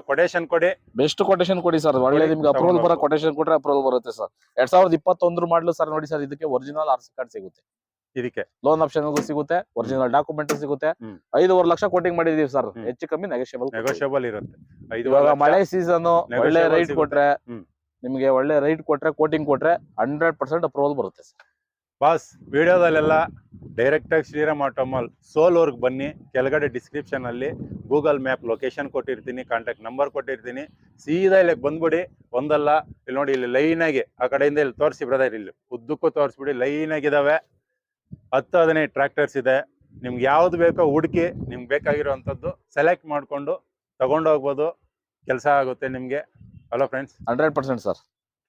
ಕೊಟೇಶನ್ ಕೊಡಿ.
ಬೆಸ್ಟ್ ಕೊಟೇಶನ್ ಕೊಡಿ ಸರ್. ಒಳ್ಳೆ ನಿಮ್ಗೆ ಅಪ್ರೂವಲ್ ಬರೋ ಕೊಟೇಶನ್ ಕೊಟ್ರೆ ಅಪ್ರೂವಲ್ ಬರುತ್ತೆ ಸರ್. ಎರಡ್ ಸಾವಿರದ ಇಪ್ಪತ್ತೊಂದ್ರ ಮಾಡಲು ಸರ್ ನೋಡಿ ಸರ್ ಇದಕ್ಕೆ ಒರಿಜಿನಲ್ ಆರ್ ಸಿ ಕಾರ್ಡ್ ಸಿಗುತ್ತೆ.
ಇದಕ್ಕೆ?
ಲೋನ್ ಆಪ್ಷನ್ ಸಿಗುತ್ತೆ ಒರಿಜಿನಲ್ ಡಾಕ್ಯುಮೆಂಟ್ ಸಿಗುತ್ತೆ. ಐದುವರೆ ಲಕ್ಷ ಕೋಟಿಂಗ್ ಮಾಡಿದೀವಿ ಸರ್. ಹೆಚ್ಚು ಕಮ್ಮಿ ನೆಗೋಷಿಯಬಲ್
ನೆಗೋಷಿಯಬಲ್ ಇರುತ್ತೆ.
ಇವಾಗ ಮಳೆ ಸೀಸನ್ ಒಳ್ಳೆ ರೈಟ್ ಕೊಟ್ರೆ. ನಿಮಗೆ ಒಳ್ಳೆ ರೈಟ್ ಕೊಟ್ರೆ ಕೋಟಿಂಗ್ ಕೊಟ್ರೆ ಹಂಡ್ರೆಡ್ ಪರ್ಸೆಂಟ್ ಅಪ್ರೂವಲ್ ಬರುತ್ತೆ ಸರ್.
ಬಾಸ್, ವಿಡಿಯೋದಲ್ಲೆಲ್ಲ ಡೈರೆಕ್ಟ್ ಆಗಿ ಶ್ರೀರಾಮ್ ಆಟೋಮಾಲ್ ಸೋಲ್ವರ್ಗೆ ಬನ್ನಿ. ಕೆಳಗಡೆ ಡಿಸ್ಕ್ರಿಪ್ಷನ್ ಅಲ್ಲಿ ಗೂಗಲ್ ಮ್ಯಾಪ್ ಲೊಕೇಶನ್ ಕೊಟ್ಟಿರ್ತೀನಿ ಕಾಂಟ್ಯಾಕ್ಟ್ ನಂಬರ್ ಕೊಟ್ಟಿರ್ತೀನಿ. ಸೀದಾ ಇಲ್ಲಿಗೆ ಬಂದ್ಬಿಡಿ. ಒಂದಲ್ಲ, ಇಲ್ಲಿ ನೋಡಿ, ಇಲ್ಲಿ ಲೈನ್ ಆಗಿ, ಆ ಕಡೆಯಿಂದ ಇಲ್ಲಿ ತೋರಿಸಿ ಬ್ರದರ್ ಇಲ್ಲಿ ಉದ್ದಕ್ಕೂ ತೋರಿಸ್ಬಿಡಿ. ಲೈನ್ ಆಗಿದಾವೆ. ಹತ್ತು, ಹದಿನೈದು ಟ್ರ್ಯಾಕ್ಟರ್ಸ್ ಇದೆ. ನಿಮ್ಗೆ ಯಾವ್ದು ಬೇಕೋ ಹುಡುಕಿ, ನಿಮ್ಗೆ ಬೇಕಾಗಿರೋವಂಥದ್ದು ಸೆಲೆಕ್ಟ್ ಮಾಡಿಕೊಂಡು ತಗೊಂಡೋಗ್ಬೋದು ಕೆಲಸ ಆಗುತ್ತೆ ನಿಮಗೆ. Hello friends
hundred percent sir